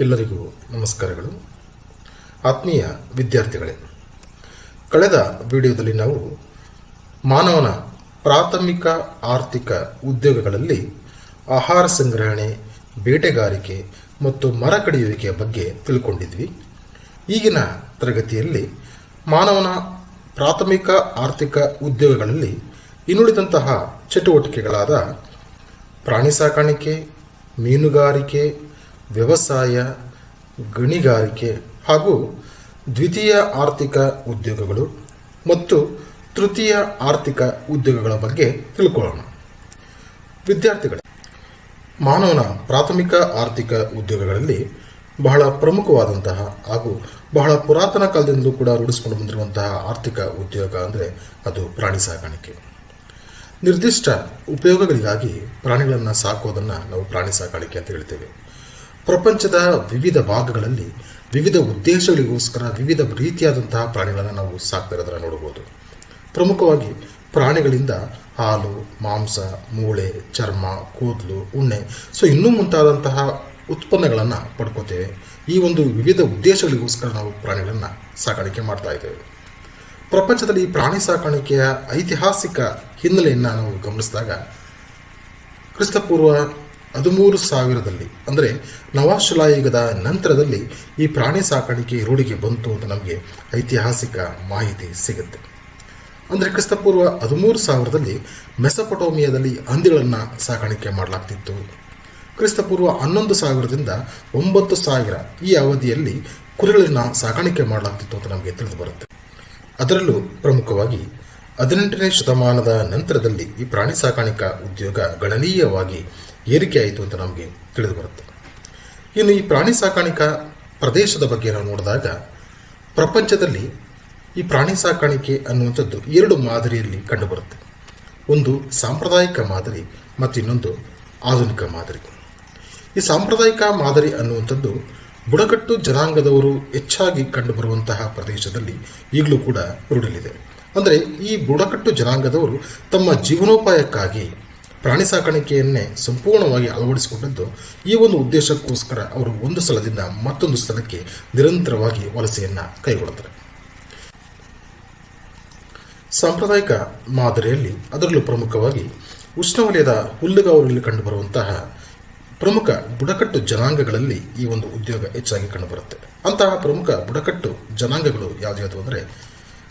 ಎಲ್ಲರಿಗೂ ನಮಸ್ಕಾರಗಳು. ಆತ್ಮೀಯ ವಿದ್ಯಾರ್ಥಿಗಳೇ, ಕಳೆದ ವಿಡಿಯೋದಲ್ಲಿ ನಾವು ಮಾನವನ ಪ್ರಾಥಮಿಕ ಆರ್ಥಿಕ ಉದ್ಯೋಗಗಳಲ್ಲಿ ಆಹಾರ ಸಂಗ್ರಹಣೆ, ಬೇಟೆಗಾರಿಕೆ ಮತ್ತು ಮರ ಕಡಿಯುವಿಕೆಯ ಬಗ್ಗೆ ತಿಳ್ಕೊಂಡಿದ್ವಿ. ಈಗಿನ ತರಗತಿಯಲ್ಲಿ ಮಾನವನ ಪ್ರಾಥಮಿಕ ಆರ್ಥಿಕ ಉದ್ಯೋಗಗಳಲ್ಲಿ ಇನ್ನುಳಿದಂತಹ ಚಟುವಟಿಕೆಗಳಾದ ಪ್ರಾಣಿ ಸಾಕಾಣಿಕೆ, ಮೀನುಗಾರಿಕೆ ವ್ಯವಸಾಯ, ಗಣಿಗಾರಿಕೆ ಹಾಗೂ ದ್ವಿತೀಯ ಆರ್ಥಿಕ ಉದ್ಯೋಗಗಳು ಮತ್ತು ತೃತೀಯ ಆರ್ಥಿಕ ಉದ್ಯೋಗಗಳ ಬಗ್ಗೆ ತಿಳ್ಕೊಳ್ಳೋಣ. ವಿದ್ಯಾರ್ಥಿಗಳೇ, ಮಾನವನ ಪ್ರಾಥಮಿಕ ಆರ್ಥಿಕ ಉದ್ಯೋಗಗಳಲ್ಲಿ ಬಹಳ ಪ್ರಮುಖವಾದಂತಹ ಹಾಗೂ ಬಹಳ ಪುರಾತನ ಕಾಲದಿಂದಲೂ ಕೂಡ ರೂಢಿಸಿಕೊಂಡು ಬಂದಿರುವಂತಹ ಆರ್ಥಿಕ ಉದ್ಯೋಗ ಅಂದರೆ ಅದು ಪ್ರಾಣಿ ಸಾಕಾಣಿಕೆ. ನಿರ್ದಿಷ್ಟ ಉಪಯೋಗಗಳಿಗಾಗಿ ಪ್ರಾಣಿಗಳನ್ನು ಸಾಕೋದನ್ನು ನಾವು ಪ್ರಾಣಿ ಸಾಕಾಣಿಕೆ ಅಂತ ಹೇಳ್ತೇವೆ. ಪ್ರಪಂಚದ ವಿವಿಧ ಭಾಗಗಳಲ್ಲಿ ವಿವಿಧ ಉದ್ದೇಶಗಳಿಗೋಸ್ಕರ ವಿವಿಧ ರೀತಿಯಾದಂತಹ ಪ್ರಾಣಿಗಳನ್ನು ನಾವು ಸಾಕ್ತಿರೋದನ್ನು ನೋಡಬಹುದು ಪ್ರಮುಖವಾಗಿ ಪ್ರಾಣಿಗಳಿಂದ ಹಾಲು, ಮಾಂಸ, ಮೂಳೆ, ಚರ್ಮ, ಕೂದಲು, ಉಣ್ಣೆ, ಸೊ ಇನ್ನೂ ಮುಂತಾದಂತಹ ಉತ್ಪನ್ನಗಳನ್ನು ಪಡ್ಕೋತೇವೆ. ಈ ಒಂದು ವಿವಿಧ ಉದ್ದೇಶಗಳಿಗೋಸ್ಕರ ನಾವು ಪ್ರಾಣಿಗಳನ್ನು ಸಾಕಾಣಿಕೆ ಮಾಡ್ತಾ ಇದ್ದೇವೆ. ಪ್ರಪಂಚದಲ್ಲಿ ಪ್ರಾಣಿ ಸಾಕಾಣಿಕೆಯ ಐತಿಹಾಸಿಕ ಹಿನ್ನೆಲೆಯನ್ನು ನಾವು ಗಮನಿಸಿದಾಗ, ಕ್ರಿಸ್ತಪೂರ್ವ ಹದಿಮೂರು ಸಾವಿರದಲ್ಲಿ, ಅಂದರೆ ನವಾಶಿಲಾಯುಗದ ನಂತರದಲ್ಲಿ ಈ ಪ್ರಾಣಿ ಸಾಕಾಣಿಕೆ ರೂಢಿಗೆ ಬಂತು ಅಂತ ನಮಗೆ ಐತಿಹಾಸಿಕ ಮಾಹಿತಿ ಸಿಗುತ್ತೆ. ಅಂದರೆ ಕ್ರಿಸ್ತಪೂರ್ವ ಹದಿಮೂರು ಸಾವಿರದಲ್ಲಿ ಮೆಸಪಟೋಮಿಯಾದಲ್ಲಿ ಹಂದಿಗಳನ್ನು ಸಾಕಾಣಿಕೆ ಮಾಡಲಾಗ್ತಿತ್ತು. ಕ್ರಿಸ್ತಪೂರ್ವ ಹನ್ನೊಂದು ಸಾವಿರದಿಂದ ಒಂಬತ್ತು ಸಾವಿರ ಈ ಅವಧಿಯಲ್ಲಿ ಕುರಿಗಳನ್ನು ಸಾಕಾಣಿಕೆ ಮಾಡಲಾಗ್ತಿತ್ತು ಅಂತ ನಮಗೆ ತಿಳಿದು ಬರುತ್ತೆ. ಅದರಲ್ಲೂ ಪ್ರಮುಖವಾಗಿ ಹದಿನೆಂಟನೇ ಶತಮಾನದ ನಂತರದಲ್ಲಿ ಈ ಪ್ರಾಣಿ ಸಾಕಾಣಿಕಾ ಉದ್ಯೋಗ ಗಣನೀಯವಾಗಿ ಏರಿಕೆಯಾಯಿತು ಅಂತ ನಮಗೆ ತಿಳಿದು ಬರುತ್ತೆ. ಇನ್ನು ಈ ಪ್ರಾಣಿ ಸಾಕಾಣಿಕಾ ಪ್ರದೇಶದ ಬಗ್ಗೆ ನಾವು ನೋಡಿದಾಗ, ಪ್ರಪಂಚದಲ್ಲಿ ಈ ಪ್ರಾಣಿ ಸಾಕಾಣಿಕೆ ಅನ್ನುವಂಥದ್ದು ಎರಡು ಮಾದರಿಯಲ್ಲಿ ಕಂಡುಬರುತ್ತೆ. ಒಂದು ಸಾಂಪ್ರದಾಯಿಕ ಮಾದರಿ ಮತ್ತು ಇನ್ನೊಂದು ಆಧುನಿಕ ಮಾದರಿ. ಈ ಸಾಂಪ್ರದಾಯಿಕ ಮಾದರಿ ಅನ್ನುವಂಥದ್ದು ಬುಡಕಟ್ಟು ಜನಾಂಗದವರು ಹೆಚ್ಚಾಗಿ ಕಂಡುಬರುವಂತಹ ಪ್ರದೇಶದಲ್ಲಿ ಈಗಲೂ ಕೂಡ ರೂಢಿಲಿದೆ ಅಂದರೆ ಈ ಬುಡಕಟ್ಟು ಜನಾಂಗದವರು ತಮ್ಮ ಜೀವನೋಪಾಯಕ್ಕಾಗಿ ಪ್ರಾಣಿ ಸಾಕಾಣಿಕೆಯನ್ನೇ ಸಂಪೂರ್ಣವಾಗಿ ಅಳವಡಿಸಿಕೊಂಡದ್ದು ಈ ಒಂದು ಉದ್ದೇಶಕ್ಕೋಸ್ಕರ ಅವರು ಒಂದು ಸ್ಥಳದಿಂದ ಮತ್ತೊಂದು ಸ್ಥಳಕ್ಕೆ ನಿರಂತರವಾಗಿ ವಲಸೆಯನ್ನು ಕೈಗೊಳ್ಳುತ್ತಾರೆ. ಸಾಂಪ್ರದಾಯಿಕ ಮಾದರಿಯಲ್ಲಿ ಅದರಲ್ಲೂ ಪ್ರಮುಖವಾಗಿ ಉಷ್ಣವಲಯದ ಹುಲ್ಲುಗಾವಲಲ್ಲಿ ಕಂಡುಬರುವಂತಹ ಪ್ರಮುಖ ಬುಡಕಟ್ಟು ಜನಾಂಗಗಳಲ್ಲಿ ಈ ಒಂದು ಉದ್ಯೋಗ ಹೆಚ್ಚಾಗಿ ಕಂಡುಬರುತ್ತೆ. ಅಂತಹ ಪ್ರಮುಖ ಬುಡಕಟ್ಟು ಜನಾಂಗಗಳು ಯಾವ್ದು ಅಂದರೆ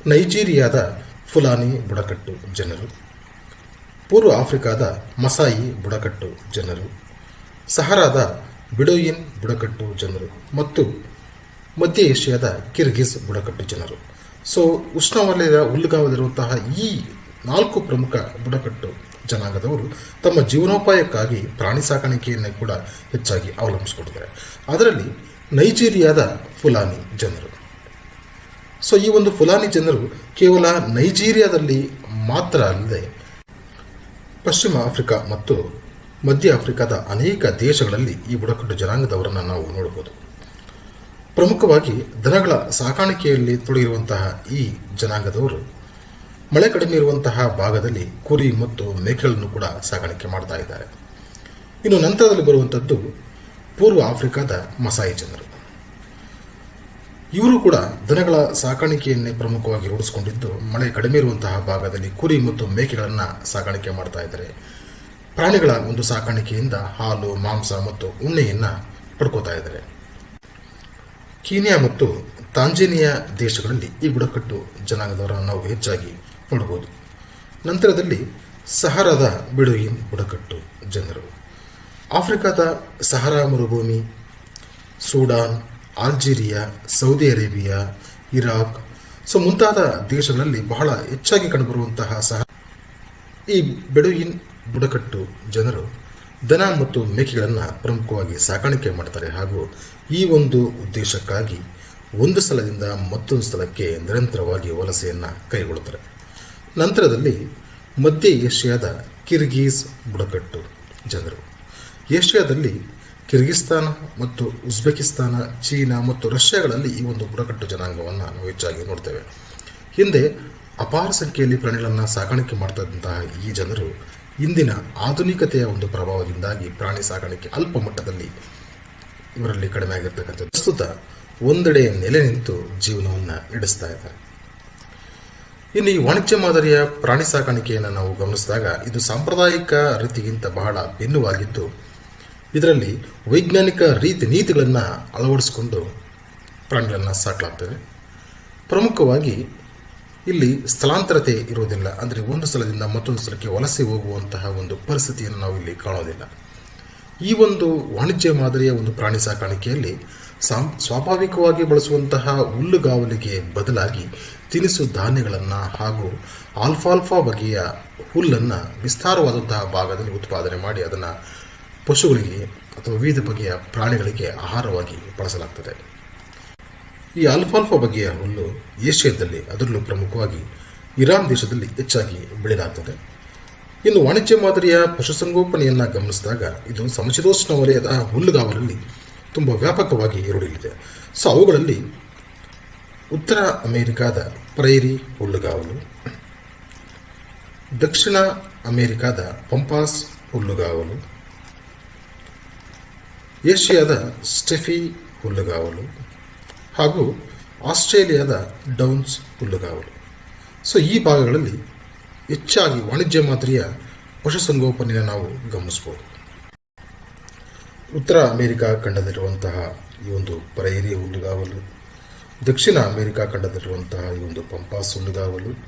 ನೈಜೀರಿಯಾದ ಫುಲಾನಿ ಬುಡಕಟ್ಟು ಜನರು. ಪೂರ್ವ ಆಫ್ರಿಕಾದ ಮಸಾಯಿ ಬುಡಕಟ್ಟು ಜನರು, ಸಹರಾದ ಬಿಡೋಯಿನ್ ಬುಡಕಟ್ಟು ಜನರು ಮತ್ತು ಮಧ್ಯ ಏಷ್ಯಾದ ಕಿರ್ಗಿಸ್ ಬುಡಕಟ್ಟು ಜನರು. ಸೊ, ಉಷ್ಣವಲಯದ ಹುಲ್ಲುಗಾವಲಿರುವಂತಹ ಈ ನಾಲ್ಕು ಪ್ರಮುಖ ಬುಡಕಟ್ಟು ಜನಾಂಗದವರು ತಮ್ಮ ಜೀವನೋಪಾಯಕ್ಕಾಗಿ ಪ್ರಾಣಿ ಸಾಕಾಣಿಕೆಯನ್ನು ಕೂಡ ಹೆಚ್ಚಾಗಿ ಅವಲಂಬಿಸಿಕೊಂಡಿದ್ದಾರೆ. ಅದರಲ್ಲಿ ನೈಜೀರಿಯಾದ ಫುಲಾನಿ ಜನರು. ಸೊ, ಈ ಒಂದು ಫುಲಾನಿ ಜನರು ಕೇವಲ ನೈಜೀರಿಯಾದಲ್ಲಿ ಮಾತ್ರ ಅಲ್ಲದೆ ಪಶ್ಚಿಮ ಆಫ್ರಿಕಾ ಮತ್ತು ಮಧ್ಯ ಆಫ್ರಿಕಾದ ಅನೇಕ ದೇಶಗಳಲ್ಲಿ ಈ ಬುಡಕಟ್ಟು ಜನಾಂಗದವರನ್ನು ನಾವು ನೋಡಬಹುದು. ಪ್ರಮುಖವಾಗಿ ದನಗಳ ಸಾಕಾಣಿಕೆಯಲ್ಲಿ ತೊಡಗಿರುವಂತಹ ಈ ಜನಾಂಗದವರು ಮಳೆ ಕಡಿಮೆ ಇರುವಂತಹ ಭಾಗದಲ್ಲಿ ಕುರಿ ಮತ್ತು ಮೇಕೆಗಳನ್ನು ಕೂಡ ಸಾಗಾಣಿಕೆ ಮಾಡ್ತಾ ಇದ್ದಾರೆ. ಇನ್ನು ನಂತರದಲ್ಲಿ ಬರುವಂಥದ್ದು ಪೂರ್ವ ಆಫ್ರಿಕಾದ ಮಸಾಯಿ ಜನರು. ಇವರು ಕೂಡ ದನಗಳ ಸಾಕಾಣಿಕೆಯನ್ನೇ ಪ್ರಮುಖವಾಗಿ ರೂಢಿಸಿಕೊಂಡಿದ್ದು, ಮಳೆ ಕಡಿಮೆ ಇರುವಂತಹ ಭಾಗದಲ್ಲಿ ಕುರಿ ಮತ್ತು ಮೇಕೆಗಳನ್ನು ಸಾಕಾಣಿಕೆ ಮಾಡ್ತಾ ಇದ್ದಾರೆ. ಪ್ರಾಣಿಗಳ ಒಂದು ಸಾಕಾಣಿಕೆಯಿಂದ ಹಾಲು, ಮಾಂಸ ಮತ್ತು ಉಣ್ಣೆಯನ್ನು ಪಡ್ಕೋತಾ ಇದ್ದಾರೆ. ಕೀನಿಯಾ ಮತ್ತು ತಾಂಜೇನಿಯಾ ದೇಶಗಳಲ್ಲಿ ಈ ಬುಡಕಟ್ಟು ಜನಾಂಗದವರನ್ನು ನಾವು ಹೆಚ್ಚಾಗಿ ನೋಡಬಹುದು. ನಂತರದಲ್ಲಿ ಸಹರಾದ ಬಿಡುಗಿನ್ ಬುಡಕಟ್ಟು ಜನರು. ಆಫ್ರಿಕಾದ ಸಹರಾ ಮರುಭೂಮಿ, Sudan Algeria Saudi Arabia, Iraq. So ಮುಂತಾದ ದೇಶಗಳಲ್ಲಿ ಬಹಳ ಹೆಚ್ಚಾಗಿ ಕಂಡುಬರುವಂತಹ ಸಹ ಈ ಬೆಡುಯಿನ್ ಬುಡಕಟ್ಟು ಜನರು ದನ ಮತ್ತು ಮೇಕೆಗಳನ್ನು ಪ್ರಮುಖವಾಗಿ ಸಾಕಾಣಿಕೆ ಮಾಡ್ತಾರೆ ಹಾಗೂ ಈ ಒಂದು ಉದ್ದೇಶಕ್ಕಾಗಿ ಒಂದು ಸ್ಥಳದಿಂದ ಮತ್ತೊಂದು ಸ್ಥಳಕ್ಕೆ ನಿರಂತರವಾಗಿ ವಲಸೆಯನ್ನು ಕೈಗೊಳ್ಳುತ್ತಾರೆ. ನಂತರದಲ್ಲಿ ಮಧ್ಯ ಏಷ್ಯಾದ ಕಿರ್ಗೀಸ್ ಬುಡಕಟ್ಟು ಜನರು. ಏಷ್ಯಾದಲ್ಲಿ ಕಿರ್ಗಿಸ್ತಾನ ಮತ್ತು ಉಜ್ಬೆಕಿಸ್ತಾನ, ಚೀನಾ ಮತ್ತು ರಷ್ಯಾಗಳಲ್ಲಿ ಈ ಒಂದು ಬುಡಕಟ್ಟು ಜನಾಂಗವನ್ನು ನಾವು ಹೆಚ್ಚಾಗಿ ನೋಡ್ತೇವೆ. ಹಿಂದೆ ಅಪಾರ ಸಂಖ್ಯೆಯಲ್ಲಿ ಪ್ರಾಣಿಗಳನ್ನು ಸಾಕಾಣಿಕೆ ಮಾಡ್ತಾ ಇದ್ದಂತಹ ಈ ಜನರು ಇಂದಿನ ಆಧುನಿಕತೆಯ ಒಂದು ಪ್ರಭಾವದಿಂದಾಗಿ ಪ್ರಾಣಿ ಸಾಕಾಣಿಕೆ ಅಲ್ಪ ಮಟ್ಟದಲ್ಲಿ ಇವರಲ್ಲಿ ಕಡಿಮೆ ಆಗಿರ್ತಕ್ಕಂಥದ್ದು. ಪ್ರಸ್ತುತ ಒಂದೆಡೆ ನೆಲೆ ನಿಂತು ಜೀವನವನ್ನು ನಡೆಸ್ತಾ ಇದ್ದಾರೆ. ಇನ್ನು ಈ ವಾಣಿಜ್ಯ ಮಾದರಿಯ ಪ್ರಾಣಿ ಸಾಕಾಣಿಕೆಯನ್ನು ನಾವು ಗಮನಿಸಿದಾಗ ಇದು ಸಾಂಪ್ರದಾಯಿಕ ರೀತಿಗಿಂತ ಬಹಳ ಭಿನ್ನವಾಗಿದ್ದು ಇದರಲ್ಲಿ ವೈಜ್ಞಾನಿಕ ರೀತಿ ನೀತಿಗಳನ್ನು ಅಳವಡಿಸಿಕೊಂಡು ಪ್ರಾಣಿಗಳನ್ನು ಸಾಕಲಾಗ್ತದೆ ಪ್ರಮುಖವಾಗಿ ಇಲ್ಲಿ ಸ್ಥಳಾಂತರತೆ ಇರುವುದಿಲ್ಲ. ಅಂದರೆ ಒಂದು ಸ್ಥಳದಿಂದ ಮತ್ತೊಂದು ಸ್ಥಳಕ್ಕೆ ವಲಸೆ ಹೋಗುವಂತಹ ಒಂದು ಪರಿಸ್ಥಿತಿಯನ್ನು ನಾವು ಇಲ್ಲಿ ಕಾಣೋದಿಲ್ಲ. ಈ ಒಂದು ವಾಣಿಜ್ಯ ಮಾದರಿಯ ಒಂದು ಪ್ರಾಣಿ ಸಾಕಾಣಿಕೆಯಲ್ಲಿ ಸಾಂ, ಸ್ವಾಭಾವಿಕವಾಗಿ ಬಳಸುವಂತಹ ಹುಲ್ಲುಗಾವಲಿಗೆ ಬದಲಾಗಿ ತಿನಿಸು ಧಾನ್ಯಗಳನ್ನು ಹಾಗೂ ಆಲ್ಫಾಲ್ಫಾ ಬಗೆಯ ಹುಲ್ಲನ್ನು ವಿಸ್ತಾರವಾದಂತಹ ಭಾಗದಲ್ಲಿ ಉತ್ಪಾದನೆ ಮಾಡಿ ಅದನ್ನು ಪಶುಗಳಿಗೆ ಅಥವಾ ವಿವಿಧ ಬಗೆಯ ಪ್ರಾಣಿಗಳಿಗೆ ಆಹಾರವಾಗಿ ಬಳಸಲಾಗ್ತದೆ. ಈ ಆಲ್ಫಾಲ್ಫಾ ಬಗೆಯ ಹುಲ್ಲು ಏಷ್ಯಾದಲ್ಲಿ ಅದರಲ್ಲೂ ಪ್ರಮುಖವಾಗಿ ಇರಾನ್ ದೇಶದಲ್ಲಿ ಹೆಚ್ಚಾಗಿ ಬೆಳೆಯಲಾಗ್ತದೆ. ಇನ್ನು ವಾಣಿಜ್ಯ ಮಾದರಿಯ ಪಶುಸಂಗೋಪನೆಯನ್ನು ಗಮನಿಸಿದಾಗ ಇದು ಸಮಶೀತೋಷ್ಣ ವಲಯದ ಹುಲ್ಲುಗಾವಲಲ್ಲಿ ತುಂಬ ವ್ಯಾಪಕವಾಗಿ ರೂಢಿಯಲ್ಲಿದೆ. ಸೊ ಅವುಗಳಲ್ಲಿ ಉತ್ತರ ಅಮೆರಿಕಾದ ಪ್ರೈರಿ ಹುಲ್ಲುಗಾವಲು, ದಕ್ಷಿಣ ಅಮೆರಿಕಾದ ಪಂಪಾಸ್ ಹುಲ್ಲುಗಾವಲು ಏಷ್ಯಾದ ಸ್ಟೆಫಿ ಹುಲ್ಲುಗಾವಲು ಹಾಗೂ ಆಸ್ಟ್ರೇಲಿಯಾದ ಡೌನ್ಸ್ ಹುಲ್ಲುಗಾವಲು. ಸೊ, ಈ ಭಾಗಗಳಲ್ಲಿ ಹೆಚ್ಚಾಗಿ ವಾಣಿಜ್ಯ ಮಾದರಿಯ ಪಶುಸಂಗೋಪನೆಯನ್ನು ನಾವು ಗಮನಿಸಬಹುದು ಉತ್ತರ ಅಮೆರಿಕಾ ಖಂಡದಲ್ಲಿರುವಂತಹ ಈ ಒಂದು ಪ್ರೈರಿ ಹುಲ್ಲುಗಾವಲು, ದಕ್ಷಿಣ ಅಮೆರಿಕಾ ಖಂಡದಲ್ಲಿರುವಂತಹ ಈ ಒಂದು ಪಂಪಾಸ್ ಹುಲ್ಲುಗಾವಲು,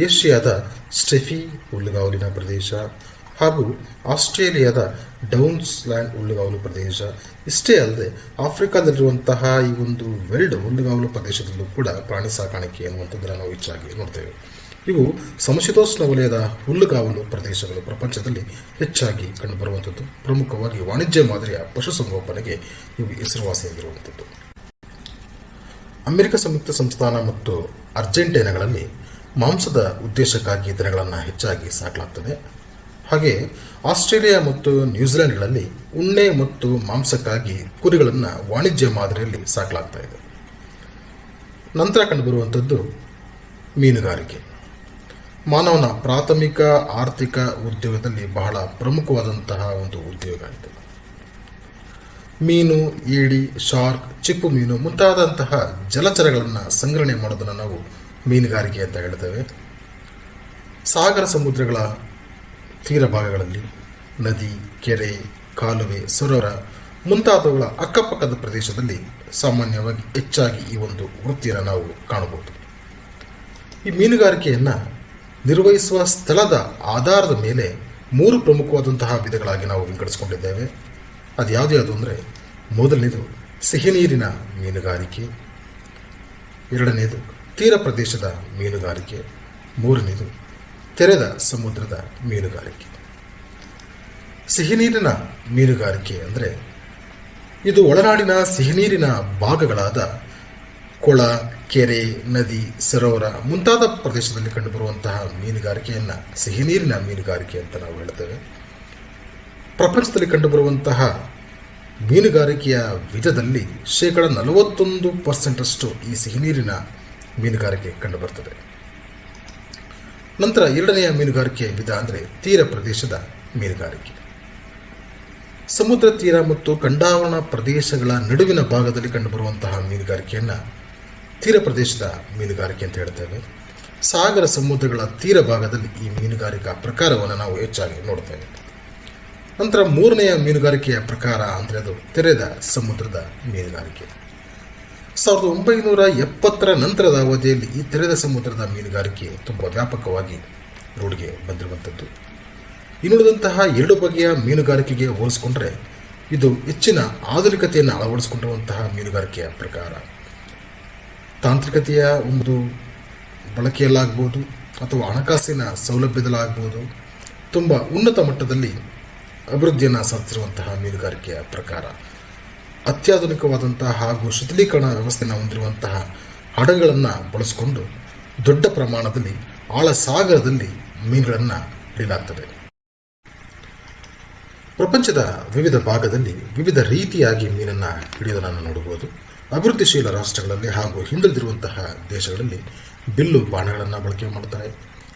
ಏಷ್ಯಾದ ಸ್ಟೆಫಿ ಹುಲ್ಲುಗಾವಲಿನ ಪ್ರದೇಶ ಹಾಗೂ ಆಸ್ಟ್ರೇಲಿಯಾದ ಡೌನ್ಸ್ ಲ್ಯಾಂಡ್ ಹುಲ್ಲುಗಾವಲು ಪ್ರದೇಶ. ಇಷ್ಟೇ ಅಲ್ಲದೆ, ಆಫ್ರಿಕಾದಲ್ಲಿರುವಂತಹ ಈ ಒಂದು ವೆಲ್ಡ್ ಹುಲ್ಲುಗಾವಲು ಪ್ರದೇಶದಲ್ಲೂ ಕೂಡ ಪ್ರಾಣಿ ಸಾಕಾಣಿಕೆ ಅನ್ನುವಂಥದ್ದನ್ನು ನಾವು ಹೆಚ್ಚಾಗಿ ನೋಡ್ತೇವೆ. ಇವು ಸಮಶೀತೋಷ್ಣ ವಲಯದ ಹುಲ್ಲುಗಾವಲು ಪ್ರದೇಶಗಳು ಪ್ರಪಂಚದಲ್ಲಿ ಹೆಚ್ಚಾಗಿ ಕಂಡುಬರುವಂಥದ್ದು. ಪ್ರಮುಖವಾಗಿ ವಾಣಿಜ್ಯ ಮಾದರಿಯ ಪಶುಸಂಗೋಪನೆಗೆ ಇವು ಹೆಸರುವಾಸಿಯಾಗಿರುವಂಥದ್ದು. ಅಮೆರಿಕ ಸಂಯುಕ್ತ ಸಂಸ್ಥಾನ ಮತ್ತು ಅರ್ಜೆಂಟೈನಾಗಳಲ್ಲಿ ಮಾಂಸದ ಉದ್ದೇಶಕ್ಕಾಗಿ ದನಗಳನ್ನು ಹೆಚ್ಚಾಗಿ ಸಾಕಲಾಗ್ತದೆ. ಹಾಗೆ ಆಸ್ಟ್ರೇಲಿಯಾ ಮತ್ತು ನ್ಯೂಜಿಲೆಂಡ್ಗಳಲ್ಲಿ ಉಣ್ಣೆ ಮತ್ತು ಮಾಂಸಕ್ಕಾಗಿ ಕುರಿಗಳನ್ನು ವಾಣಿಜ್ಯ ಮಾದರಿಯಲ್ಲಿ ಸಾಕಲಾಗ್ತಾ ಇದೆ. ನಂತರ ಕಂಡುಬರುವಂಥದ್ದು ಮೀನುಗಾರಿಕೆ. ಮಾನವನ ಪ್ರಾಥಮಿಕ, ಆರ್ಥಿಕ ಉದ್ಯೋಗದಲ್ಲಿ ಬಹಳ ಪ್ರಮುಖವಾದಂತಹ ಒಂದು ಉದ್ಯೋಗ ಇದೆ. ಮೀನು, ಏಡಿ, ಶಾರ್ಕ್, ಚಿಪ್ಪು ಮೀನು ಮುಂತಾದಂತಹ ಜಲಚರಗಳನ್ನು ಸಂಗ್ರಹಣೆ ಮಾಡೋದನ್ನು ನಾವು ಮೀನುಗಾರಿಕೆ ಅಂತ ಹೇಳ್ತೇವೆ. ಸಾಗರ ಸಮುದ್ರಗಳ ತೀರ ಭಾಗಗಳಲ್ಲಿ ನದಿ, ಕೆರೆ, ಕಾಲುವೆ ಸರೋವರ ಮುಂತಾದವುಗಳ ಅಕ್ಕಪಕ್ಕದ ಪ್ರದೇಶದಲ್ಲಿ ಸಾಮಾನ್ಯವಾಗಿ ಹೆಚ್ಚಾಗಿ ಈ ಒಂದು ವೃತ್ತಿಯನ್ನು ನಾವು ಕಾಣಬಹುದು. ಈ ಮೀನುಗಾರಿಕೆಯನ್ನು ನಿರ್ವಹಿಸುವ ಸ್ಥಳದ ಆಧಾರದ ಮೇಲೆ ಮೂರು ಪ್ರಮುಖವಾದಂತಹ ವಿಧಗಳಾಗಿ ನಾವು ವಿಂಗಡಿಸಿಕೊಂಡಿದ್ದೇವೆ. ಅದು ಯಾವುದು ಅಂದರೆ ಮೊದಲನೇದು ಸಿಹಿನೀರಿನ ಮೀನುಗಾರಿಕೆ. ಎರಡನೇದು ತೀರ ಪ್ರದೇಶದ ಮೀನುಗಾರಿಕೆ. ಮೂರನೇದು ತೆರೆದ ಸಮುದ್ರದ ಮೀನುಗಾರಿಕೆ. ಸಿಹಿನೀರಿನ ಮೀನುಗಾರಿಕೆ ಅಂದರೆ ಇದು ಒಳನಾಡಿನ ಸಿಹಿನೀರಿನ ಭಾಗಗಳಾದ ಕೊಳ, ಕೆರೆ, ನದಿ, ಸರೋವರ ಮುಂತಾದ ಪ್ರದೇಶದಲ್ಲಿ ಕಂಡುಬರುವಂತಹ ಮೀನುಗಾರಿಕೆಯನ್ನು ಸಿಹಿನೀರಿನ ಮೀನುಗಾರಿಕೆ ಅಂತ ನಾವು ಹೇಳ್ತೇವೆ. ಪ್ರಪಂಚದಲ್ಲಿ ಕಂಡುಬರುವಂತಹ ಮೀನುಗಾರಿಕೆಯ ವಿಧದಲ್ಲಿ ಶೇಕಡ ನಲವತ್ತೊಂದು ಪರ್ಸೆಂಟಷ್ಟು ಈ ಸಿಹಿನೀರಿನ ಮೀನುಗಾರಿಕೆ ಕಂಡುಬರ್ತದೆ. ನಂತರ ಎರಡನೆಯ ಮೀನುಗಾರಿಕೆ ವಿಧ ಅಂದರೆ ತೀರ ಪ್ರದೇಶದ ಮೀನುಗಾರಿಕೆ. ಸಮುದ್ರ ತೀರ ಮತ್ತು ಕಂಡಾವರಣ ಪ್ರದೇಶಗಳ ನಡುವಿನ ಭಾಗದಲ್ಲಿ ಕಂಡುಬರುವಂತಹ ಮೀನುಗಾರಿಕೆಯನ್ನು ತೀರ ಪ್ರದೇಶದ ಮೀನುಗಾರಿಕೆ ಅಂತ ಹೇಳ್ತೇವೆ. ಸಾಗರ ಸಮುದ್ರಗಳ ತೀರ ಭಾಗದಲ್ಲಿ ಈ ಮೀನುಗಾರಿಕಾ ಪ್ರಕಾರವನ್ನು ನಾವು ಹೆಚ್ಚಾಗಿ ನೋಡ್ತೇವೆ. ನಂತರ ಮೂರನೆಯ ಮೀನುಗಾರಿಕೆಯ ಪ್ರಕಾರ ಅಂದರೆ ಅದು ತೆರೆದ ಸಮುದ್ರದ ಮೀನುಗಾರಿಕೆ. ಸಾವಿರದ ಒಂಬೈನೂರ ಎಪ್ಪತ್ತರ ನಂತರದ ಅವಧಿಯಲ್ಲಿ ಈ ತೆರೆದ ಸಮುದ್ರದ ಮೀನುಗಾರಿಕೆ ತುಂಬ ವ್ಯಾಪಕವಾಗಿ ರೂಢಿಗೆ ಬಂದಿರುವಂಥದ್ದು. ಇನ್ನುಳಿದಂತಹ ಎರಡು ಬಗೆಯ ಮೀನುಗಾರಿಕೆಗೆ ಹೋಲಿಸ್ಕೊಂಡ್ರೆ ಇದು ಹೆಚ್ಚಿನ ಆಧುನಿಕತೆಯನ್ನು ಅಳವಡಿಸಿಕೊಂಡಿರುವಂತಹ ಮೀನುಗಾರಿಕೆಯ ಪ್ರಕಾರ. ತಾಂತ್ರಿಕತೆಯ ಒಂದು ಬಳಕೆಯಲ್ಲಾಗ್ಬೋದು ಅಥವಾ ಹಣಕಾಸಿನ ಸೌಲಭ್ಯದಲ್ಲಾಗ್ಬೋದು ತುಂಬ ಉನ್ನತ ಮಟ್ಟದಲ್ಲಿ ಅಭಿವೃದ್ಧಿಯನ್ನು ಸಾಧಿಸಿರುವಂತಹ ಮೀನುಗಾರಿಕೆಯ ಪ್ರಕಾರ. ಅತ್ಯಾಧುನಿಕವಾದಂತಹ ಹಾಗೂ ಶಿಥಿಲೀಕರಣ ವ್ಯವಸ್ಥೆಯನ್ನು ಹೊಂದಿರುವಂತಹ ಹಡಗುಗಳನ್ನು ಬಳಸಿಕೊಂಡು ದೊಡ್ಡ ಪ್ರಮಾಣದಲ್ಲಿ ಆಳ ಸಾಗರದಲ್ಲಿ ಮೀನುಗಳನ್ನು ಹಿಡಿಯಲಾಗ್ತದೆ ಪ್ರಪಂಚದ ವಿವಿಧ ಭಾಗದಲ್ಲಿ ವಿವಿಧ ರೀತಿಯಾಗಿ ಮೀನನ್ನು ಹಿಡಿಯೋದನ್ನು ನೋಡಬಹುದು. ಅಭಿವೃದ್ಧಿಶೀಲ ರಾಷ್ಟ್ರಗಳಲ್ಲಿ ಹಾಗೂ ಹಿಂದುಳಿದಿರುವಂತಹ ದೇಶಗಳಲ್ಲಿ ಬಿಲ್ಲು ಬಾಣಗಳನ್ನು ಬಳಕೆ ಮಾಡ್ತಾರೆ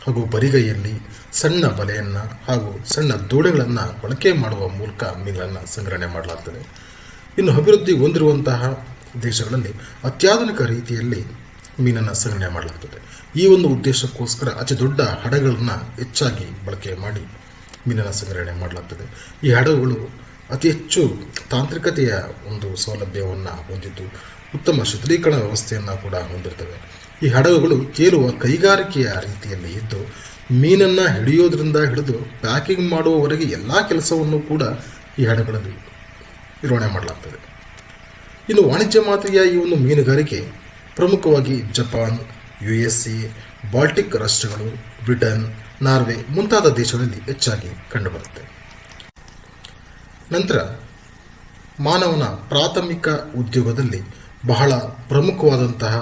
ಹಾಗೂ ಬರಿಗೈಯಲ್ಲಿ ಸಣ್ಣ ಬಲೆಯನ್ನು ಹಾಗೂ ಸಣ್ಣ ದೋಣೆಗಳನ್ನು ಬಳಕೆ ಮಾಡುವ ಮೂಲಕ ಮೀನುಗಳನ್ನು ಸಂಗ್ರಹಣೆ ಮಾಡಲಾಗ್ತದೆ. ಇನ್ನು ಅಭಿವೃದ್ಧಿ ಹೊಂದಿರುವಂತಹ ದೇಶಗಳಲ್ಲಿ ಅತ್ಯಾಧುನಿಕ ರೀತಿಯಲ್ಲಿ ಮೀನನ್ನು ಸಂಗ್ರಹಣೆ ಮಾಡಲಾಗ್ತದೆ. ಈ ಒಂದು ಉದ್ದೇಶಕ್ಕೋಸ್ಕರ ಅತಿ ದೊಡ್ಡ ಹಡಗುಗಳನ್ನು ಹೆಚ್ಚಾಗಿ ಬಳಕೆ ಮಾಡಿ ಮೀನನ್ನು ಸಂಗ್ರಹಣೆ ಮಾಡಲಾಗ್ತದೆ. ಈ ಹಡಗುಗಳು ಅತಿ ಹೆಚ್ಚು ತಾಂತ್ರಿಕತೆಯ ಒಂದು ಸೌಲಭ್ಯವನ್ನು ಹೊಂದಿದ್ದು ಉತ್ತಮ ಶುದ್ಧೀಕರಣ ವ್ಯವಸ್ಥೆಯನ್ನು ಕೂಡ ಹೊಂದಿರ್ತವೆ. ಈ ಹಡಗುಗಳು ಕೇಳುವ ಕೈಗಾರಿಕೆಯ ರೀತಿಯಲ್ಲಿ ಇದ್ದು ಮೀನನ್ನು ಹಿಡಿಯೋದ್ರಿಂದ ಹಿಡಿದು ಪ್ಯಾಕಿಂಗ್ ಮಾಡುವವರೆಗೆ ಎಲ್ಲ ಕೆಲಸವನ್ನು ಕೂಡ ಈ ಹಡಗುಗಳಲ್ಲಿ ನಿರ್ವಹಣೆ ಮಾಡಲಾಗ್ತದೆ. ಇನ್ನು ವಾಣಿಜ್ಯ ಮಾದರಿಯ ಈ ಒಂದು ಮೀನುಗಾರಿಕೆ ಪ್ರಮುಖವಾಗಿ Japan U S A Baltic ರಾಷ್ಟ್ರಗಳು, ಬ್ರಿಟನ್, ನಾರ್ವೆ ಮುಂತಾದ ದೇಶಗಳಲ್ಲಿ ಹೆಚ್ಚಾಗಿ ಕಂಡುಬರುತ್ತೆ. ನಂತರ ಮಾನವನ ಪ್ರಾಥಮಿಕ ಉದ್ಯೋಗದಲ್ಲಿ ಬಹಳ ಪ್ರಮುಖವಾದಂತಹ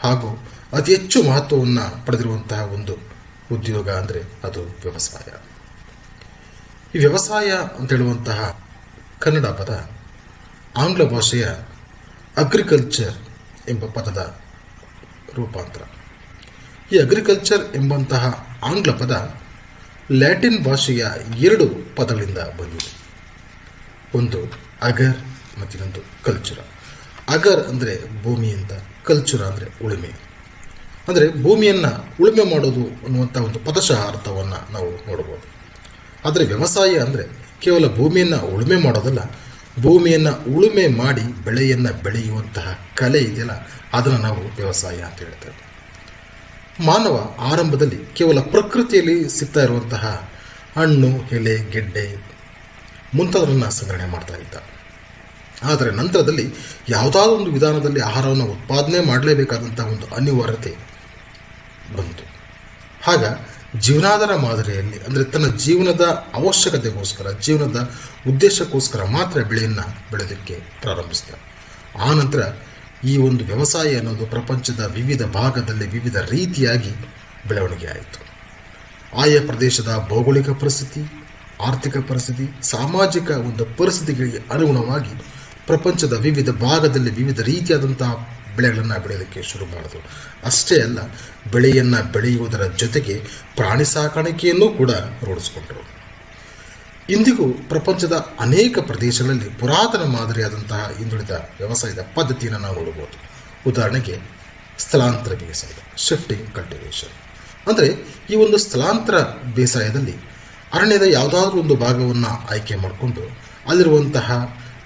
ಹಾಗೂ ಅತಿ ಹೆಚ್ಚು ಮಹತ್ವವನ್ನು ಪಡೆದಿರುವಂತಹ ಒಂದು ಉದ್ಯೋಗ ಅಂದರೆ ಅದು ವ್ಯವಸಾಯ. ಈ ವ್ಯವಸಾಯ ಅಂತ ಹೇಳುವಂತಹ ಕನ್ನಡ ಪದ ಆಂಗ್ಲ ಭಾಷೆಯ ಅಗ್ರಿಕಲ್ಚರ್ ಎಂಬ ಪದದ ರೂಪಾಂತರ. ಈ ಅಗ್ರಿಕಲ್ಚರ್ ಎಂಬಂತಹ ಆಂಗ್ಲ ಪದ ಲ್ಯಾಟಿನ್ ಭಾಷೆಯ ಎರಡು ಪದಗಳಿಂದ ಬಂದಿದೆ. ಒಂದು ಅಗರ್ ಮತ್ತಿನೊಂದು ಕಲ್ಚರ ಅಗರ್ ಅಂದರೆ ಭೂಮಿ ಅಂತ ಕಲ್ಚರ ಅಂದರೆ ಉಳುಮೆ. ಅಂದರೆ ಭೂಮಿಯನ್ನು ಉಳುಮೆ ಮಾಡೋದು ಅನ್ನುವಂಥ ಒಂದು ಪದಶಃ ಅರ್ಥವನ್ನು ನಾವು ನೋಡಬಹುದು. ಆದರೆ ವ್ಯವಸಾಯ ಅಂದರೆ ಕೇವಲ ಭೂಮಿಯನ್ನು ಉಳುಮೆ ಮಾಡೋದಲ್ಲ ಭೂಮಿಯನ್ನು ಉಳುಮೆ ಮಾಡಿ ಬೆಳೆಯನ್ನು ಬೆಳೆಯುವಂತಹ ಕಲೆ ಇದೆಯಲ್ಲ, ಅದನ್ನು ನಾವು ವ್ಯವಸಾಯ ಅಂತ ಹೇಳ್ತೇವೆ. ಮಾನವ ಆರಂಭದಲ್ಲಿ ಕೇವಲ ಪ್ರಕೃತಿಯಲ್ಲಿ ಸಿಗ್ತಾ ಇರುವಂತಹ ಹಣ್ಣು, ಎಲೆ, ಗೆಡ್ಡೆ ಮುಂತಾದನ್ನು ಸಂಗ್ರಹಣೆ ಮಾಡ್ತಾ ಇದ್ದ. ಆದರೆ ನಂತರದಲ್ಲಿ ಯಾವುದಾದ ಒಂದು ವಿಧಾನದಲ್ಲಿ ಆಹಾರವನ್ನು ಉತ್ಪಾದನೆ ಮಾಡಲೇಬೇಕಾದಂತಹ ಒಂದು ಅನಿವಾರ್ಯತೆ ಬಂತು. ಆಗ ಜೀವನಾಧಾರ ಮಾದರಿಯಲ್ಲಿ, ಅಂದರೆ ತನ್ನ ಜೀವನದ ಅವಶ್ಯಕತೆಗೋಸ್ಕರ, ಜೀವನದ ಉದ್ದೇಶಕ್ಕೋಸ್ಕರ ಮಾತ್ರ ಬೆಳೆಯನ್ನು ಬೆಳೆಯೋದಕ್ಕೆ ಆ ನಂತರ ಈ ಒಂದು ವ್ಯವಸಾಯ ಅನ್ನೋದು ಪ್ರಪಂಚದ ವಿವಿಧ ಭಾಗದಲ್ಲಿ ವಿವಿಧ ರೀತಿಯಾಗಿ ಬೆಳವಣಿಗೆ ಆಯಿತು. ಆಯಾ ಪ್ರದೇಶದ ಭೌಗೋಳಿಕ ಪರಿಸ್ಥಿತಿ, ಆರ್ಥಿಕ ಪರಿಸ್ಥಿತಿ, ಸಾಮಾಜಿಕ ಒಂದು ಪರಿಸ್ಥಿತಿಗಳಿಗೆ ಅನುಗುಣವಾಗಿ ಪ್ರಪಂಚದ ವಿವಿಧ ಭಾಗದಲ್ಲಿ ವಿವಿಧ ರೀತಿಯಾದಂತಹ ಬೆಳೆಗಳನ್ನು ಬೆಳೆಯೋದಕ್ಕೆ ಶುರು ಮಾಡಿದ್ರು. ಅಷ್ಟೇ ಅಲ್ಲ, ಬೆಳೆಯನ್ನು ಬೆಳೆಯುವುದರ ಜೊತೆಗೆ ಪ್ರಾಣಿ ಸಾಕಾಣಿಕೆಯನ್ನು ಕೂಡ ರೂಢಿಸಿಕೊಂಡರು. ಇಂದಿಗೂ ಪ್ರಪಂಚದ ಅನೇಕ ಪ್ರದೇಶಗಳಲ್ಲಿ ಪುರಾತನ ಮಾದರಿಯಾದಂತಹ ಹಿಂದುಳಿದ ವ್ಯವಸಾಯದ ಪದ್ಧತಿಯನ್ನು ನಾವು ನೋಡಬಹುದು. ಉದಾಹರಣೆಗೆ ಸ್ಥಳಾಂತರ ಬೇಸಾಯ ಶಿಫ್ಟಿಂಗ್ ಕಲ್ಟಿವೇಶನ್ ಅಂದರೆ ಈ ಒಂದು ಸ್ಥಳಾಂತರ ಬೇಸಾಯದಲ್ಲಿ ಅರಣ್ಯದ ಯಾವುದಾದ್ರೂ ಒಂದು ಭಾಗವನ್ನು ಆಯ್ಕೆ ಮಾಡಿಕೊಂಡು ಅಲ್ಲಿರುವಂತಹ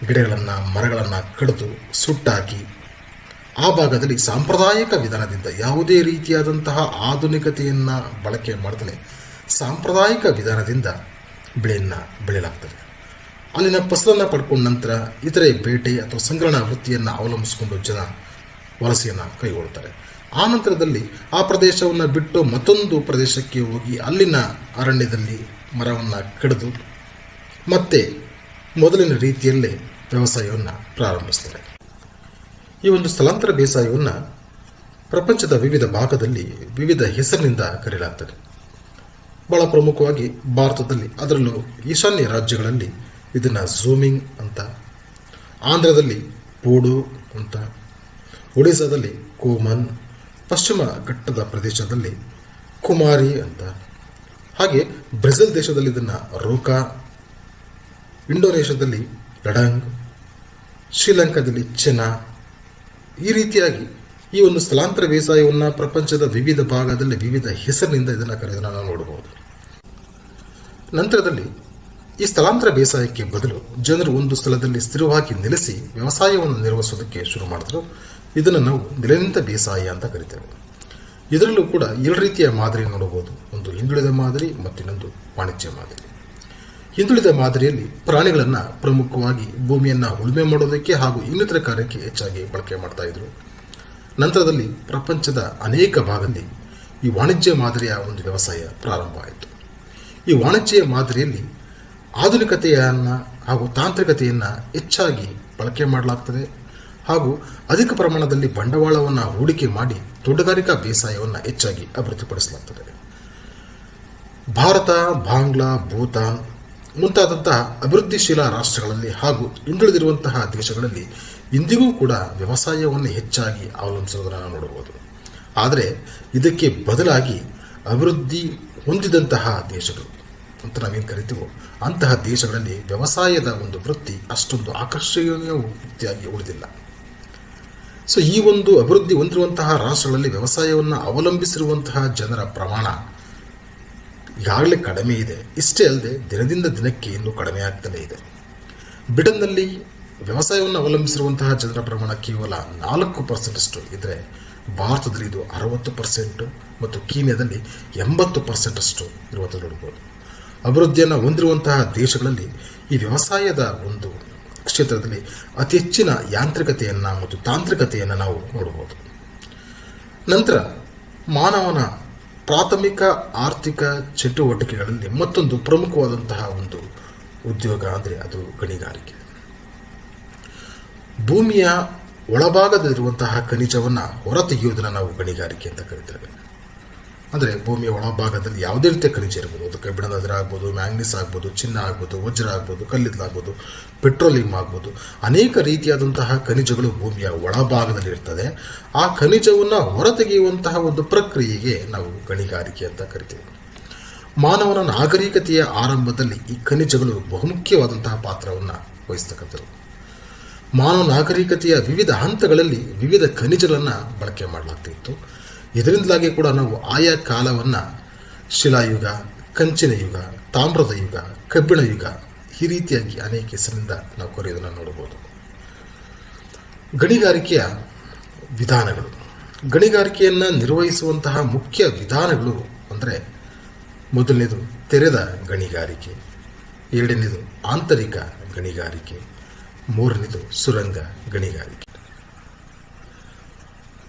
ಗಿಡಗಳನ್ನು, ಮರಗಳನ್ನು ಕಡಿದು ಸುಟ್ಟಾಕಿ ಆ ಭಾಗದಲ್ಲಿ ಸಾಂಪ್ರದಾಯಿಕ ವಿಧಾನದಿಂದ ಯಾವುದೇ ರೀತಿಯಾದಂತಹ ಆಧುನಿಕತೆಯನ್ನು ಬಳಕೆ ಮಾಡ್ತಾನೆ. ಸಾಂಪ್ರದಾಯಿಕ ವಿಧಾನದಿಂದ ಬೆಳೆಯನ್ನು ಬೆಳೆಯಲಾಗ್ತದೆ. ಅಲ್ಲಿನ ಫಸಲನ್ನು ಪಡ್ಕೊಂಡ ನಂತರ ಇತರೆ ಬೇಟೆ ಅಥವಾ ಸಂಗ್ರಹಣಾ ವೃತ್ತಿಯನ್ನು ಅವಲಂಬಿಸಿಕೊಂಡು ಜನ ವಲಸೆಯನ್ನು ಕೈಗೊಳ್ತಾರೆ. ಆ ನಂತರದಲ್ಲಿ ಆ ಪ್ರದೇಶವನ್ನು ಬಿಟ್ಟು ಮತ್ತೊಂದು ಪ್ರದೇಶಕ್ಕೆ ಹೋಗಿ ಅಲ್ಲಿನ ಅರಣ್ಯದಲ್ಲಿ ಮರವನ್ನು ಕಡಿದು ಮತ್ತೆ ಮೊದಲಿನ ರೀತಿಯಲ್ಲೇ ವ್ಯವಸಾಯವನ್ನು ಪ್ರಾರಂಭಿಸ್ತಾರೆ. ಈ ಒಂದು ಸ್ಥಳಾಂತರ ಬೇಸಾಯವನ್ನು ಪ್ರಪಂಚದ ವಿವಿಧ ಭಾಗದಲ್ಲಿ ವಿವಿಧ ಹೆಸರಿನಿಂದ ಕರೆಯಲಾಗ್ತದೆ. ಬಹಳ ಪ್ರಮುಖವಾಗಿ ಭಾರತದಲ್ಲಿ, ಅದರಲ್ಲೂ ಈಶಾನ್ಯ ರಾಜ್ಯಗಳಲ್ಲಿ ಇದನ್ನು ಝೂಮಿಂಗ್ ಅಂತ, ಆಂಧ್ರದಲ್ಲಿ ಪೋಡು ಅಂತ ಒಡಿಶಾದಲ್ಲಿ ಕೋಮನ್, ಪಶ್ಚಿಮ ಘಟ್ಟದ ಪ್ರದೇಶದಲ್ಲಿ ಕುಮಾರಿ ಅಂತ, ಹಾಗೆ ಬ್ರೆಜಿಲ್ ದೇಶದಲ್ಲಿ ಇದನ್ನು ರೋಕಾ, ಇಂಡೋನೇಷ್ಯಾದಲ್ಲಿ ಲಡಂಗ್, ಶ್ರೀಲಂಕಾದಲ್ಲಿ ಚೆನಾ ಈ ರೀತಿಯಾಗಿ ಈ ಒಂದು ಸ್ಥಳಾಂತರ ಬೇಸಾಯವನ್ನು ಪ್ರಪಂಚದ ವಿವಿಧ ಭಾಗದಲ್ಲಿ ವಿವಿಧ ಹೆಸರಿನಿಂದ ಇದನ್ನು ಕರೆಯೋದನ್ನು ನಾವು ನೋಡಬಹುದು. ನಂತರದಲ್ಲಿ ಈ ಸ್ಥಳಾಂತರ ಬೇಸಾಯಕ್ಕೆ ಬದಲು ಜನರು ಒಂದು ಸ್ಥಳದಲ್ಲಿ ಸ್ಥಿರವಾಗಿ ನೆಲೆಸಿ ವ್ಯವಸಾಯವನ್ನು ನಿರ್ವಹಿಸೋದಕ್ಕೆ ಶುರು ಮಾಡಿದ್ರು. ಇದನ್ನು ನಾವು ನೆಲೆನಿಂತ ಬೇಸಾಯ ಅಂತ ಕರಿತೇವೆ. ಇದರಲ್ಲೂ ಕೂಡ ಎರಡು ರೀತಿಯ ಮಾದರಿ ನೋಡಬಹುದು. ಒಂದು ಹಿಂದುಳಿದ ಮಾದರಿ ಮತ್ತು ಇನ್ನೊಂದು ವಾಣಿಜ್ಯ ಮಾದರಿ. ಹಿಂದುಳಿದ ಮಾದರಿಯಲ್ಲಿ ಪ್ರಾಣಿಗಳನ್ನು ಪ್ರಮುಖವಾಗಿ ಭೂಮಿಯನ್ನು ಉಳುಮೆ ಮಾಡೋದಕ್ಕೆ ಹಾಗೂ ಇನ್ನಿತರ ಕಾರ್ಯಕ್ಕೆ ಹೆಚ್ಚಾಗಿ ಬಳಕೆ ಮಾಡ್ತಾ ಇದ್ರು. ನಂತರದಲ್ಲಿ ಪ್ರಪಂಚದ ಅನೇಕ ಭಾಗದಲ್ಲಿ ಈ ವಾಣಿಜ್ಯ ಮಾದರಿಯ ಒಂದು ವ್ಯವಸಾಯ ಪ್ರಾರಂಭ ಆಯಿತು. ಈ ವಾಣಿಜ್ಯ ಮಾದರಿಯಲ್ಲಿ ಆಧುನಿಕತೆಯನ್ನು ಹಾಗೂ ತಾಂತ್ರಿಕತೆಯನ್ನು ಹೆಚ್ಚಾಗಿ ಬಳಕೆ ಮಾಡಲಾಗ್ತದೆ ಹಾಗೂ ಅಧಿಕ ಪ್ರಮಾಣದಲ್ಲಿ ಬಂಡವಾಳವನ್ನು ಹೂಡಿಕೆ ಮಾಡಿ ತೋಟಗಾರಿಕಾ ಬೇಸಾಯವನ್ನು ಹೆಚ್ಚಾಗಿ ಅಭಿವೃದ್ಧಿಪಡಿಸಲಾಗ್ತದೆ. ಭಾರತ, ಬಾಂಗ್ಲಾ, ಭೂತಾನ್ ಮುಂತಾದಂತಹ ಅಭಿವೃದ್ಧಿಶೀಲ ರಾಷ್ಟ್ರಗಳಲ್ಲಿ ಹಾಗೂ ಹಿಂದುಳಿದಿರುವಂತಹ ದೇಶಗಳಲ್ಲಿ ಇಂದಿಗೂ ಕೂಡ ವ್ಯವಸಾಯವನ್ನು ಹೆಚ್ಚಾಗಿ ಅವಲಂಬಿಸೋದನ್ನು ನಾವು ನೋಡಬಹುದು. ಆದರೆ ಇದಕ್ಕೆ ಬದಲಾಗಿ ಅಭಿವೃದ್ಧಿ ಹೊಂದಿದಂತಹ ದೇಶಗಳು, ಅಂತ ನಾವೇನು ಕರಿತೀವೋ, ಅಂತಹ ದೇಶಗಳಲ್ಲಿ ವ್ಯವಸಾಯದ ಒಂದು ವೃತ್ತಿ ಅಷ್ಟೊಂದು ಆಕರ್ಷಣೀಯ ವೃತ್ತಿಯಾಗಿ ಉಳಿದಿಲ್ಲ. ಸೊ ಈ ಒಂದು ಅಭಿವೃದ್ಧಿ ಹೊಂದಿರುವಂತಹ ರಾಷ್ಟ್ರಗಳಲ್ಲಿ ವ್ಯವಸಾಯವನ್ನು ಅವಲಂಬಿಸಿರುವಂತಹ ಜನರ ಪ್ರಮಾಣ ಈಗಾಗಲೇ ಕಡಿಮೆ ಇದೆ. ಇಷ್ಟೇ ಅಲ್ಲದೆ ದಿನದಿಂದ ದಿನಕ್ಕೆ ಇನ್ನೂ ಕಡಿಮೆ ಆಗ್ತಲೇ ಇದೆ. ಬ್ರಿಟನ್ನಲ್ಲಿ ವ್ಯವಸಾಯವನ್ನು ಅವಲಂಬಿಸಿರುವಂತಹ ಜನರ ಪ್ರಮಾಣ ಕೇವಲ ನಾಲ್ಕು ಪರ್ಸೆಂಟಷ್ಟು ಇದ್ದರೆ ಭಾರತದಲ್ಲಿ ಇದು ಅರವತ್ತು ಪರ್ಸೆಂಟು ಮತ್ತು ಕೀನ್ಯಾದಲ್ಲಿ ಎಂಬತ್ತು ಪರ್ಸೆಂಟಷ್ಟು ಇರುವಂಥದ್ದು ನೋಡ್ಬೋದು. ಅಭಿವೃದ್ಧಿಯನ್ನು ಹೊಂದಿರುವಂತಹ ದೇಶಗಳಲ್ಲಿ ಈ ವ್ಯವಸಾಯದ ಒಂದು ಕ್ಷೇತ್ರದಲ್ಲಿ ಅತಿ ಹೆಚ್ಚಿನ ಯಾಂತ್ರಿಕತೆಯನ್ನು ಮತ್ತು ತಾಂತ್ರಿಕತೆಯನ್ನು ನಾವು ನೋಡಬಹುದು ನಂತರ ಮಾನವನ ಪ್ರಾಥಮಿಕ ಆರ್ಥಿಕ ಚಟುವಟಿಕೆಗಳಲ್ಲಿ ಮತ್ತೊಂದು ಪ್ರಮುಖವಾದಂತಹ ಒಂದು ಉದ್ಯೋಗ ಅಂದರೆ ಅದು ಗಣಿಗಾರಿಕೆ. ಭೂಮಿಯ ಒಳಭಾಗದಲ್ಲಿರುವಂತಹ ಖನಿಜವನ್ನು ಹೊರತೆಗೆಯುವುದನ್ನು ನಾವು ಗಣಿಗಾರಿಕೆ ಅಂತ ಕರಿತೇವೆ. ಅಂದರೆ ಭೂಮಿಯ ಒಳಭಾಗದಲ್ಲಿ ಯಾವುದೇ ರೀತಿಯ ಖನಿಜ ಇರ್ಬೋದು ಕಬ್ಬಿಣದ ಆಗ್ಬೋದು, ಮ್ಯಾಂಗ್ನೀಸ್ ಆಗ್ಬೋದು, ಚಿನ್ನ ಆಗ್ಬೋದು, ವಜ್ರ ಆಗ್ಬೋದು ಕಲ್ಲಿದ್ದಾಗ್ಬೋದು ಪೆಟ್ರೋಲಿಯಂ ಆಗ್ಬೋದು, ಅನೇಕ ರೀತಿಯಾದಂತಹ ಖನಿಜಗಳು ಭೂಮಿಯ ಒಳಭಾಗದಲ್ಲಿ ಇರ್ತದೆ. ಆ ಖನಿಜವನ್ನು ಹೊರತೆಗೆಯುವಂತಹ ಒಂದು ಪ್ರಕ್ರಿಯೆಗೆ ನಾವು ಗಣಿಗಾರಿಕೆ ಅಂತ ಕರಿತೀವಿ. ಮಾನವನ ನಾಗರಿಕತೆಯ ಆರಂಭದಲ್ಲಿ ಈ ಖನಿಜಗಳು ಬಹುಮುಖ್ಯವಾದಂತಹ ಪಾತ್ರವನ್ನು ವಹಿಸ್ತಕ್ಕಂಥದ್ದು. ಮಾನವ ನಾಗರಿಕತೆಯ ವಿವಿಧ ಹಂತಗಳಲ್ಲಿ ವಿವಿಧ ಖನಿಜಗಳನ್ನು ಬಳಕೆ ಮಾಡಲಾಗ್ತಿತ್ತು. ಇದರಿಂದಾಗಿ ಕೂಡ ನಾವು ಆಯಾ ಕಾಲವನ್ನು ಶಿಲಾಯುಗ, ಕಂಚಿನ ಯುಗ, ತಾಮ್ರದ ಯುಗ, ಕಬ್ಬಿಣ ಯುಗ ಈ ರೀತಿಯಾಗಿ ಅನೇಕ ಹೆಸರಿಂದ ನಾವು ಕರೆಯೋದನ್ನು ನೋಡಬಹುದು. ಗಣಿಗಾರಿಕೆಯ ವಿಧಾನಗಳು. ಗಣಿಗಾರಿಕೆಯನ್ನು ನಿರ್ವಹಿಸುವಂತಹ ಮುಖ್ಯ ವಿಧಾನಗಳು ಅಂದರೆ ಮೊದಲನೇದು ತೆರೆದ ಗಣಿಗಾರಿಕೆ, ಎರಡನೇದು ಆಂತರಿಕ ಗಣಿಗಾರಿಕೆ, ಮೂರನೇದು ಸುರಂಗ ಗಣಿಗಾರಿಕೆ.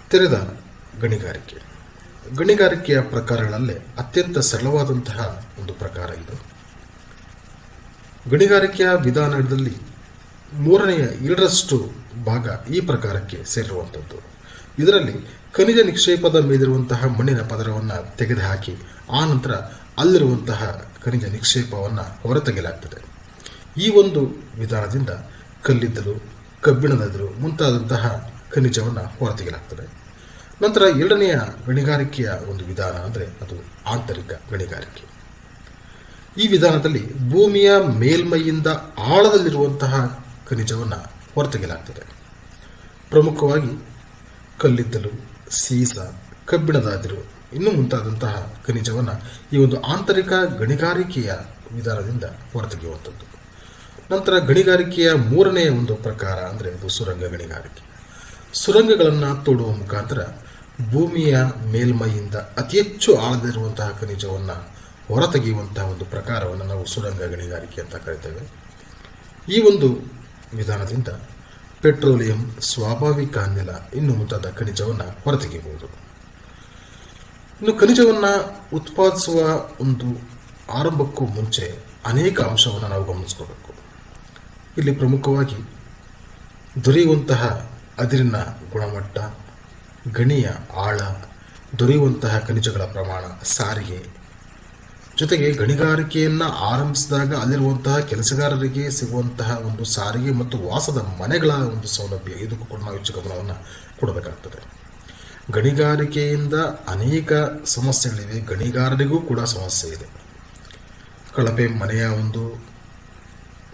ತೆರೆದ ಗಣಿಗಾರಿಕೆ. ಗಣಿಗಾರಿಕೆಯ ಪ್ರಕಾರಗಳಲ್ಲೇ ಅತ್ಯಂತ ಸರಳವಾದಂತಹ ಒಂದು ಪ್ರಕಾರ ಇದು. ಗಣಿಗಾರಿಕೆಯ ವಿಧಾನದಲ್ಲಿ ಮೂರನೆಯ ಎರಡರಷ್ಟು ಭಾಗ ಈ ಪ್ರಕಾರಕ್ಕೆ ಸೇರಿರುವಂಥದ್ದು ಇದರಲ್ಲಿ ಖನಿಜ ನಿಕ್ಷೇಪದ ಮೇಲಿರುವಂತಹ ಮಣ್ಣಿನ ಪದರವನ್ನು ತೆಗೆದುಹಾಕಿ, ಆ ನಂತರ ಅಲ್ಲಿರುವಂತಹ ಖನಿಜ ನಿಕ್ಷೇಪವನ್ನು ಹೊರತೆಗೆಯಲಾಗ್ತದೆ. ಈ ಒಂದು ವಿಧಾನದಿಂದ ಕಲ್ಲಿದ್ದಲು ಕಬ್ಬಿಣದದರು ಮುಂತಾದಂತಹ ಖನಿಜವನ್ನು ಹೊರತೆಗೆಯಲಾಗ್ತದೆ. ನಂತರ ಎರಡನೆಯ ಗಣಿಗಾರಿಕೆಯ ಒಂದು ವಿಧಾನ ಅಂದರೆ ಅದು ಆಂತರಿಕ ಗಣಿಗಾರಿಕೆ. ಈ ವಿಧಾನದಲ್ಲಿ ಭೂಮಿಯ ಮೇಲ್ಮೈಯಿಂದ ಆಳದಲ್ಲಿರುವಂತಹ ಖನಿಜವನ್ನು ಹೊರತೆಗೆಯಲಾಗ್ತದೆ. ಪ್ರಮುಖವಾಗಿ ಕಲ್ಲಿದ್ದಲು, ಸೀಸ ಕಬ್ಬಿಣದ ಅದಿರು ಇನ್ನೂ ಮುಂತಾದಂತಹ ಖನಿಜವನ್ನು ಈ ಒಂದು ಆಂತರಿಕ ಗಣಿಗಾರಿಕೆಯ ವಿಧಾನದಿಂದ ಹೊರತೆಗೆಯುವಂಥದ್ದು. ನಂತರ ಗಣಿಗಾರಿಕೆಯ ಮೂರನೆಯ ಒಂದು ಪ್ರಕಾರ ಅಂದರೆ ಅದು ಸುರಂಗ ಗಣಿಗಾರಿಕೆ. ಸುರಂಗಗಳನ್ನು ತೋಡುವ ಮುಖಾಂತರ ಭೂಮಿಯ ಮೇಲ್ಮೈಯಿಂದ ಅತಿ ಹೆಚ್ಚು ಆಳದಿರುವಂತಹ ಖನಿಜವನ್ನು ಹೊರತೆಗೆಯುವಂತಹ ಒಂದು ಪ್ರಕಾರವನ್ನು ನಾವು ಸುರಂಗ ಗಣಿಗಾರಿಕೆ ಅಂತ ಕರಿತೇವೆ. ಈ ಒಂದು ವಿಧಾನದಿಂದ ಪೆಟ್ರೋಲಿಯಂ ಸ್ವಾಭಾವಿಕ ಅನಿಲ ಇನ್ನು ಮುಂತಾದ ಖನಿಜವನ್ನು ಹೊರತೆಗೆಯಬಹುದು. ಇನ್ನು ಖನಿಜವನ್ನು ಉತ್ಪಾದಿಸುವ ಒಂದು ಆರಂಭಕ್ಕೂ ಮುಂಚೆ ಅನೇಕ ಅಂಶವನ್ನು ನಾವು ಗಮನಿಸ್ಕೋಬೇಕು. ಇಲ್ಲಿ ಪ್ರಮುಖವಾಗಿ ದೊರೆಯುವಂತಹ ಅದಿರಿನ ಗುಣಮಟ್ಟ ಗಣಿಯ ಆಳ ದೊರೆಯುವಂತಹ ಖನಿಜಗಳ ಪ್ರಮಾಣ ಸಾರಿಗೆ. ಜೊತೆಗೆ ಗಣಿಗಾರಿಕೆಯನ್ನು ಆರಂಭಿಸಿದಾಗ ಅಲ್ಲಿರುವಂತಹ ಕೆಲಸಗಾರರಿಗೆ ಸಿಗುವಂತಹ ಒಂದು ಸಾರಿಗೆ ಮತ್ತು ವಾಸದ ಮನೆಗಳ ಒಂದು ಸೌಲಭ್ಯ. ಇದಕ್ಕೂ ಕೂಡ ನಾವು ಹೆಚ್ಚು ಗಮನವನ್ನು ಕೊಡಬೇಕಾಗ್ತದೆ. ಗಣಿಗಾರಿಕೆಯಿಂದ ಅನೇಕ ಸಮಸ್ಯೆಗಳಿವೆ. ಗಣಿಗಾರರಿಗೂ ಕೂಡ ಸಮಸ್ಯೆ ಇದೆ. ಕಳಪೆ ಮನೆಯ ಒಂದು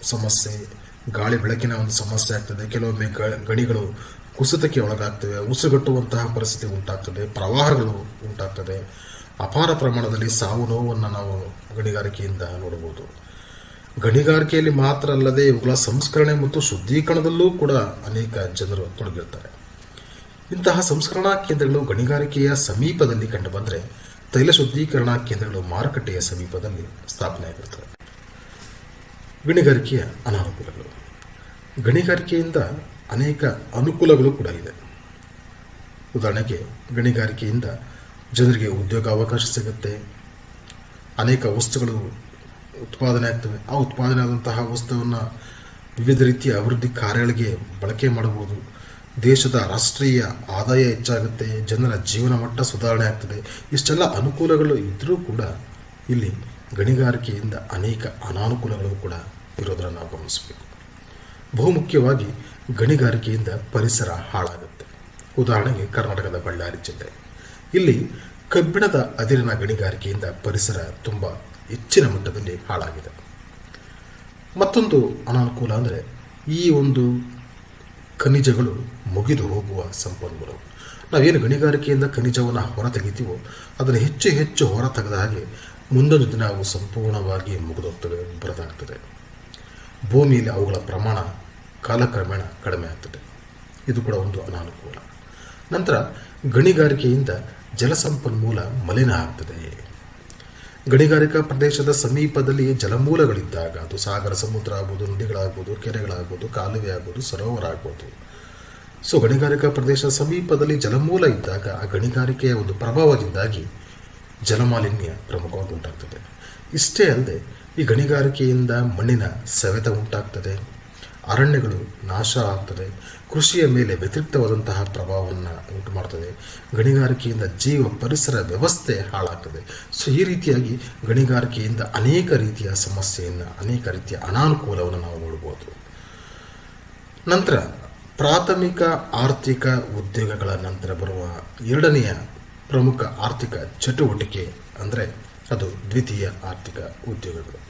ಸಮಸ್ಯೆ, ಗಾಳಿ ಬೆಳಕಿನ ಒಂದು ಸಮಸ್ಯೆ ಆಗ್ತದೆ. ಕೆಲವೊಮ್ಮೆ ಗಣಿಗಳು ಕುಸಿತಕ್ಕೆ ಒಳಗಾಗ್ತವೆ ಉಸುಗಟ್ಟುವಂತಹ ಪರಿಸ್ಥಿತಿ ಉಂಟಾಗ್ತದೆ, ಪ್ರವಾಹಗಳು ಉಂಟಾಗ್ತದೆ. ಅಪಾರ ಪ್ರಮಾಣದಲ್ಲಿ ಸಾವು ನೋವನ್ನು ನಾವು ಗಣಿಗಾರಿಕೆಯಿಂದ ನೋಡಬಹುದು. ಗಣಿಗಾರಿಕೆಯಲ್ಲಿ ಮಾತ್ರ ಅಲ್ಲದೆ ಇವುಗಳ ಸಂಸ್ಕರಣೆ ಮತ್ತು ಶುದ್ಧೀಕರಣದಲ್ಲೂ ಕೂಡ ಅನೇಕ ಜನರು ತೊಡಗಿರ್ತಾರೆ. ಇಂತಹ ಸಂಸ್ಕರಣಾ ಕೇಂದ್ರಗಳು ಗಣಿಗಾರಿಕೆಯ ಸಮೀಪದಲ್ಲಿ ಕಂಡುಬಂದರೆ ತೈಲ ಶುದ್ಧೀಕರಣ ಕೇಂದ್ರಗಳು ಮಾರುಕಟ್ಟೆಯ ಸಮೀಪದಲ್ಲಿ ಸ್ಥಾಪನೆಯಾಗಿರುತ್ತವೆ ಗಣಿಗಾರಿಕೆಯ ಅನಾನುಕೂಲಗಳು ಗಣಿಗಾರಿಕೆಯಿಂದ ಅನೇಕ ಅನುಕೂಲಗಳು ಕೂಡ ಇದೆ. ಉದಾಹರಣೆಗೆ ಗಣಿಗಾರಿಕೆಯಿಂದ ಜನರಿಗೆ ಉದ್ಯೋಗಾವಕಾಶ ಸಿಗುತ್ತೆ. ಅನೇಕ ವಸ್ತುಗಳು ಉತ್ಪಾದನೆ ಆಗ್ತವೆ. ಆ ಉತ್ಪಾದನೆ ಆದಂತಹ ವಸ್ತುವನ್ನು ವಿವಿಧ ರೀತಿಯ ಅಭಿವೃದ್ಧಿ ಕಾರ್ಯಗಳಿಗೆ ಬಳಕೆ ಮಾಡಬಹುದು. ದೇಶದ ರಾಷ್ಟ್ರೀಯ ಆದಾಯ ಹೆಚ್ಚಾಗುತ್ತೆ. ಜನರ ಜೀವನ ಮಟ್ಟ ಸುಧಾರಣೆ ಆಗ್ತದೆ. ಇಷ್ಟೆಲ್ಲ ಅನುಕೂಲಗಳು ಇದ್ದರೂ ಕೂಡ ಇಲ್ಲಿ ಗಣಿಗಾರಿಕೆಯಿಂದ ಅನೇಕ ಅನಾನುಕೂಲಗಳು ಕೂಡ ಇರೋದನ್ನು ನಾವು ಗಮನಿಸಬೇಕು. ಬಹುಮುಖ್ಯವಾಗಿ ಗಣಿಗಾರಿಕೆಯಿಂದ ಪರಿಸರ ಹಾಳಾಗುತ್ತೆ. ಉದಾಹರಣೆಗೆ ಕರ್ನಾಟಕದ ಬಳ್ಳಾರಿ ಜಿಲ್ಲೆ. ಇಲ್ಲಿ ಕಬ್ಬಿಣದ ಅದಿರಿನ ಗಣಿಗಾರಿಕೆಯಿಂದ ಪರಿಸರ ತುಂಬ ಹೆಚ್ಚಿನ ಮಟ್ಟದಲ್ಲಿ ಹಾಳಾಗಿದೆ. ಮತ್ತೊಂದು ಅನಾನುಕೂಲ ಅಂದರೆ ಈ ಒಂದು ಖನಿಜಗಳು ಮುಗಿದು ಹೋಗುವ ಸಂಪನ್ಮೂಲವು ನಾವೇನು ಗಣಿಗಾರಿಕೆಯಿಂದ ಖನಿಜವನ್ನು ಹೊರ ತೆಗಿತೀವೋ ಅದನ್ನು ಹೆಚ್ಚು ಹೆಚ್ಚು ಹೊರ ತೆಗೆದ ಹಾಗೆ ಮುಂದೊಂದು ದಿನ ಅವು ಸಂಪೂರ್ಣವಾಗಿ ಮುಗಿದೋಗ್ತವೆ ಬರದಾಗ್ತದೆ. ಭೂಮಿಯಲ್ಲಿ ಅವುಗಳ ಪ್ರಮಾಣ ಕಾಲಕ್ರಮೇಣ ಕಡಿಮೆ ಆಗ್ತದೆ. ಇದು ಕೂಡ ಒಂದು ಅನಾನುಕೂಲ. ನಂತರ ಗಣಿಗಾರಿಕೆಯಿಂದ ಜಲಸಂಪನ್ಮೂಲ ಮಲಿನ ಆಗ್ತದೆ. ಗಣಿಗಾರಿಕಾ ಪ್ರದೇಶದ ಸಮೀಪದಲ್ಲಿ ಜಲಮೂಲಗಳಿದ್ದಾಗ ಅದು ಸಾಗರ, ಸಮುದ್ರ ಆಗ್ಬೋದು, ನದಿಗಳಾಗ್ಬೋದು, ಕೆರೆಗಳಾಗ್ಬೋದು, ಕಾಲುವೆ ಆಗ್ಬೋದು, ಸರೋವರ ಆಗ್ಬೋದು. ಸೊ ಗಣಿಗಾರಿಕಾ ಪ್ರದೇಶದ ಸಮೀಪದಲ್ಲಿ ಜಲಮೂಲ ಇದ್ದಾಗ ಆ ಗಣಿಗಾರಿಕೆಯ ಒಂದು ಪ್ರಭಾವದಿಂದಾಗಿ ಜಲಮಾಲಿನ್ಯ ಪ್ರಮುಖವಾಗಿ ಉಂಟಾಗ್ತದೆ. ಇಷ್ಟೇ ಅಲ್ಲದೆ ಈ ಗಣಿಗಾರಿಕೆಯಿಂದ ಮಣ್ಣಿನ ಸವೆತ ಉಂಟಾಗ್ತದೆ. ಅರಣ್ಯಗಳು ನಾಶ ಆಗ್ತದೆ. ಕೃಷಿಯ ಮೇಲೆ ವ್ಯತಿರಿಕ್ತವಾದಂತಹ ಪ್ರಭಾವವನ್ನು ಉಂಟು ಮಾಡ್ತದೆ ಗಣಿಗಾರಿಕೆಯಿಂದ ಜೀವ ಪರಿಸರ ವ್ಯವಸ್ಥೆ ಹಾಳಾಗ್ತದೆ. ಸೊ ಈ ರೀತಿಯಾಗಿ ಗಣಿಗಾರಿಕೆಯಿಂದ ಅನೇಕ ರೀತಿಯ ಸಮಸ್ಯೆಯನ್ನು, ಅನೇಕ ರೀತಿಯ ಅನಾನುಕೂಲವನ್ನು ನಾವು ನೋಡ್ಬೋದು. ನಂತರ ಪ್ರಾಥಮಿಕ ಆರ್ಥಿಕ ಉದ್ಯೋಗಗಳ ನಂತರ ಬರುವ ಎರಡನೆಯ ಪ್ರಮುಖ ಆರ್ಥಿಕ ಚಟುವಟಿಕೆ ಅಂದರೆ ಅದು ದ್ವಿತೀಯ ಆರ್ಥಿಕ ಉದ್ಯೋಗಗಳು.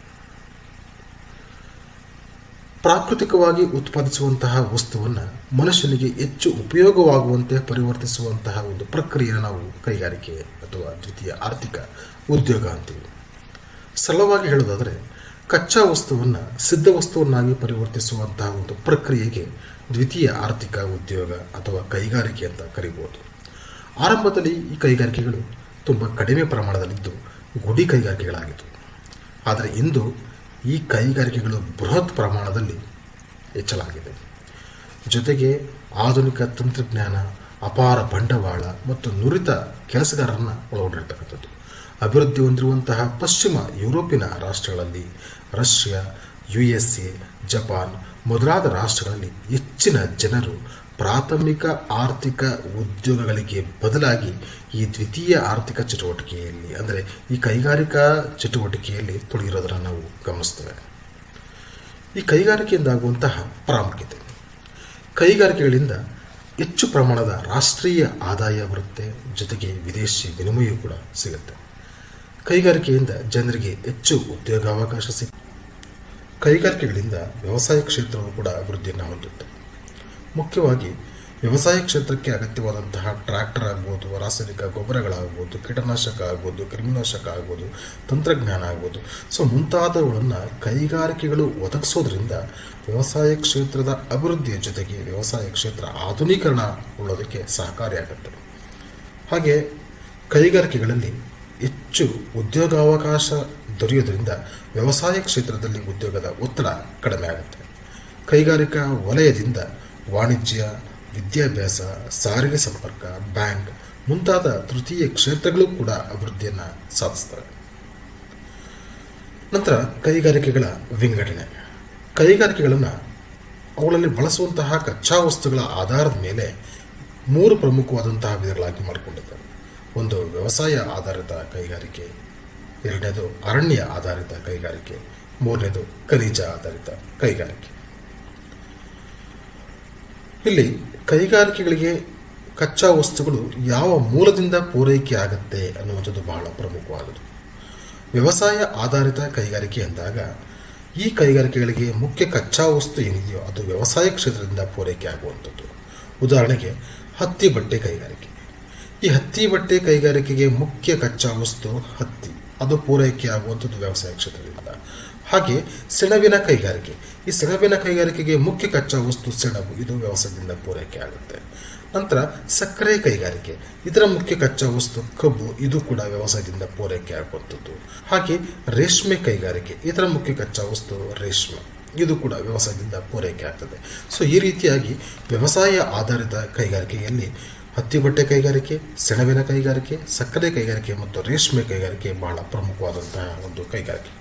ಪ್ರಾಕೃತಿಕವಾಗಿ ಉತ್ಪಾದಿಸುವಂತಹ ವಸ್ತುವನ್ನು ಮನುಷ್ಯನಿಗೆ ಹೆಚ್ಚು ಉಪಯೋಗವಾಗುವಂತೆ ಪರಿವರ್ತಿಸುವಂತಹ ಒಂದು ಪ್ರಕ್ರಿಯೆ ನಾವು ಕೈಗಾರಿಕೆ ಅಥವಾ ದ್ವಿತೀಯ ಆರ್ಥಿಕ ಉದ್ಯೋಗ ಅಂತೀವಿ. ಸರಳವಾಗಿ ಹೇಳೋದಾದರೆ ಕಚ್ಚಾ ವಸ್ತುವನ್ನು ಸಿದ್ಧ ವಸ್ತುವನ್ನಾಗಿ ಪರಿವರ್ತಿಸುವಂತಹ ಒಂದು ಪ್ರಕ್ರಿಯೆಗೆ ದ್ವಿತೀಯ ಆರ್ಥಿಕ ಉದ್ಯೋಗ ಅಥವಾ ಕೈಗಾರಿಕೆ ಅಂತ ಕರಿಬೋದು. ಆರಂಭದಲ್ಲಿ ಈ ಕೈಗಾರಿಕೆಗಳು ತುಂಬ ಕಡಿಮೆ ಪ್ರಮಾಣದಲ್ಲಿದ್ದು ಗುಡಿ ಕೈಗಾರಿಕೆಗಳಾಗಿತ್ತು. ಆದರೆ ಇಂದು ಈ ಕೈಗಾರಿಕೆಗಳು ಬೃಹತ್ ಪ್ರಮಾಣದಲ್ಲಿ ಹೆಚ್ಚಲಾಗಿದೆ ಜೊತೆಗೆ ಆಧುನಿಕ ತಂತ್ರಜ್ಞಾನ, ಅಪಾರ ಬಂಡವಾಳ ಮತ್ತು ನುರಿತ ಕೆಲಸಗಾರರನ್ನು ಒಳಗೊಂಡಿರ್ತಕ್ಕಂಥದ್ದು. ಅಭಿವೃದ್ಧಿ ಹೊಂದಿರುವಂತಹ ಪಶ್ಚಿಮ ಯುರೋಪಿನ ರಾಷ್ಟ್ರಗಳಲ್ಲಿ Russia, U S A, Japan ಮೊದಲಾದ ರಾಷ್ಟ್ರಗಳಲ್ಲಿ ಹೆಚ್ಚಿನ ಜನರು ಪ್ರಾಥಮಿಕ ಆರ್ಥಿಕ ಉದ್ಯೋಗಗಳಿಗೆ ಬದಲಾಗಿ ಈ ದ್ವಿತೀಯ ಆರ್ಥಿಕ ಚಟುವಟಿಕೆಯಲ್ಲಿ, ಅಂದರೆ ಈ ಕೈಗಾರಿಕಾ ಚಟುವಟಿಕೆಯಲ್ಲಿ ತೊಡಗಿರೋದನ್ನು ನಾವು ಗಮನಿಸ್ತೇವೆ. ಈ ಕೈಗಾರಿಕೆಯಿಂದಾಗುವಂತಹ ಪ್ರಾಮುಖ್ಯತೆ. ಕೈಗಾರಿಕೆಗಳಿಂದ ಹೆಚ್ಚು ಪ್ರಮಾಣದ ರಾಷ್ಟ್ರೀಯ ಆದಾಯ ಬರುತ್ತೆ, ಜೊತೆಗೆ ವಿದೇಶಿ ವಿನಿಮಯ ಕೂಡ ಸಿಗುತ್ತೆ. ಕೈಗಾರಿಕೆಯಿಂದ ಜನರಿಗೆ ಹೆಚ್ಚು ಉದ್ಯೋಗಾವಕಾಶ ಸಿಗುತ್ತೆ. ಕೈಗಾರಿಕೆಗಳಿಂದ ವ್ಯವಸಾಯ ಕ್ಷೇತ್ರವು ಕೂಡ ಅಭಿವೃದ್ಧಿಯನ್ನು ಹೊಂದುತ್ತೆ. ಮುಖ್ಯವಾಗಿ ವ್ಯವಸಾಯ ಕ್ಷೇತ್ರಕ್ಕೆ ಅಗತ್ಯವಾದಂತಹ ಟ್ರ್ಯಾಕ್ಟರ್ ಆಗ್ಬೋದು, ರಾಸಾಯನಿಕ ಗೊಬ್ಬರಗಳಾಗ್ಬೋದು, ಕೀಟನಾಶಕ ಆಗ್ಬೋದು, ಕ್ರಿಮಿನಾಶಕ ಆಗ್ಬೋದು, ತಂತ್ರಜ್ಞಾನ ಆಗ್ಬೋದು. ಸೊ ಮುಂತಾದವುಗಳನ್ನು ಕೈಗಾರಿಕೆಗಳು ಒದಗಿಸೋದ್ರಿಂದ ವ್ಯವಸಾಯ ಕ್ಷೇತ್ರದ ಅಭಿವೃದ್ಧಿಯ ಜೊತೆಗೆ ವ್ಯವಸಾಯ ಕ್ಷೇತ್ರ ಆಧುನೀಕರಣ ಉಳ್ಳೋದಕ್ಕೆ ಸಹಕಾರಿಯಾಗುತ್ತೆ ಹಾಗೆ ಕೈಗಾರಿಕೆಗಳಲ್ಲಿ ಹೆಚ್ಚು ಉದ್ಯೋಗಾವಕಾಶ ದೊರೆಯೋದ್ರಿಂದ ವ್ಯವಸಾಯ ಕ್ಷೇತ್ರದಲ್ಲಿ ಉದ್ಯೋಗದ ಒತ್ತಡ ಕಡಿಮೆ ಆಗುತ್ತೆ. ಕೈಗಾರಿಕಾ ವಲಯದಿಂದ ವಾಣಿಜ್ಯ, ವಿದ್ಯಾಭ್ಯಾಸ, ಸಾರಿಗೆ ಸಂಪರ್ಕ, ಬ್ಯಾಂಕ್ ಮುಂತಾದ ತೃತೀಯ ಕ್ಷೇತ್ರಗಳು ಕೂಡ ಅಭಿವೃದ್ಧಿಯನ್ನು ಸಾಧಿಸ್ತವೆ ನಂತರ ಕೈಗಾರಿಕೆಗಳ ವಿಂಗಡಣೆ. ಕೈಗಾರಿಕೆಗಳನ್ನು ಅವುಗಳಲ್ಲಿ ಬಳಸುವಂತಹ ಕಚ್ಚಾ ವಸ್ತುಗಳ ಆಧಾರದ ಮೇಲೆ ಮೂರು ಪ್ರಮುಖವಾದಂತಹ ವಿಧಗಳಾಗಿ ಮಾಡಿಕೊಂಡಿದ್ದಾರೆ ಒಂದು ವ್ಯವಸಾಯ ಆಧಾರಿತ ಕೈಗಾರಿಕೆ, ಎರಡನೇದು ಅರಣ್ಯ ಆಧಾರಿತ ಕೈಗಾರಿಕೆ, ಮೂರನೇದು ಖನಿಜ ಆಧಾರಿತ ಕೈಗಾರಿಕೆ. ಇಲ್ಲಿ ಕೈಗಾರಿಕೆಗಳಿಗೆ ಕಚ್ಚಾ ವಸ್ತುಗಳು ಯಾವ ಮೂಲದಿಂದ ಪೂರೈಕೆ ಆಗುತ್ತೆ ಅನ್ನುವಂಥದ್ದು ಬಹಳ ಪ್ರಮುಖವಾದದ್ದು. ವ್ಯವಸಾಯ ಆಧಾರಿತ ಕೈಗಾರಿಕೆ ಅಂದಾಗ ಈ ಕೈಗಾರಿಕೆಗಳಿಗೆ ಮುಖ್ಯ ಕಚ್ಚಾ ವಸ್ತು ಏನಿದೆಯೋ ಅದು ವ್ಯವಸಾಯ ಕ್ಷೇತ್ರದಿಂದ ಪೂರೈಕೆ ಆಗುವಂಥದ್ದು. ಉದಾಹರಣೆಗೆ ಹತ್ತಿ ಬಟ್ಟೆ ಕೈಗಾರಿಕೆ. ಈ ಹತ್ತಿ ಬಟ್ಟೆ ಕೈಗಾರಿಕೆಗೆ ಮುಖ್ಯ ಕಚ್ಚಾ ವಸ್ತು ಹತ್ತಿ. ಅದು ಪೂರೈಕೆ ಆಗುವಂಥದ್ದು ವ್ಯವಸಾಯ ಕ್ಷೇತ್ರದಿಂದ. ಹಾಗೆ ಸೆಣಬಿನ ಕೈಗಾರಿಕೆ. ಈ ಸೆಣಬಿನ ಕೈಗಾರಿಕೆಗೆ ಮುಖ್ಯ ಕಚ್ಚಾ ವಸ್ತು ಸೆಣಬು. ಇದು ವ್ಯವಸಾಯದಿಂದ ಪೂರೈಕೆ ಆಗುತ್ತೆ. ನಂತರ ಸಕ್ಕರೆ ಕೈಗಾರಿಕೆ. ಇದರ ಮುಖ್ಯ ಕಚ್ಚಾ ವಸ್ತು ಕಬ್ಬು. ಇದು ಕೂಡ ವ್ಯವಸಾಯದಿಂದ ಪೂರೈಕೆ ಆಗುವಂಥದ್ದು. ಹಾಗೆ ರೇಷ್ಮೆ ಕೈಗಾರಿಕೆ. ಇದರ ಮುಖ್ಯ ಕಚ್ಚಾ ವಸ್ತು ರೇಷ್ಮೆ. ಇದು ಕೂಡ ವ್ಯವಸಾಯದಿಂದ ಪೂರೈಕೆ ಆಗ್ತದೆ. ಸೊ ಈ ರೀತಿಯಾಗಿ ವ್ಯವಸಾಯ ಆಧಾರಿತ ಕೈಗಾರಿಕೆಯಲ್ಲಿ ಹತ್ತಿ ಬಟ್ಟೆ ಕೈಗಾರಿಕೆ, ಸೆಣಬಿನ ಕೈಗಾರಿಕೆ, ಸಕ್ಕರೆ ಕೈಗಾರಿಕೆ ಮತ್ತು ರೇಷ್ಮೆ ಕೈಗಾರಿಕೆ ಬಹಳ ಪ್ರಮುಖವಾದಂತಹ ಒಂದು ಕೈಗಾರಿಕೆ.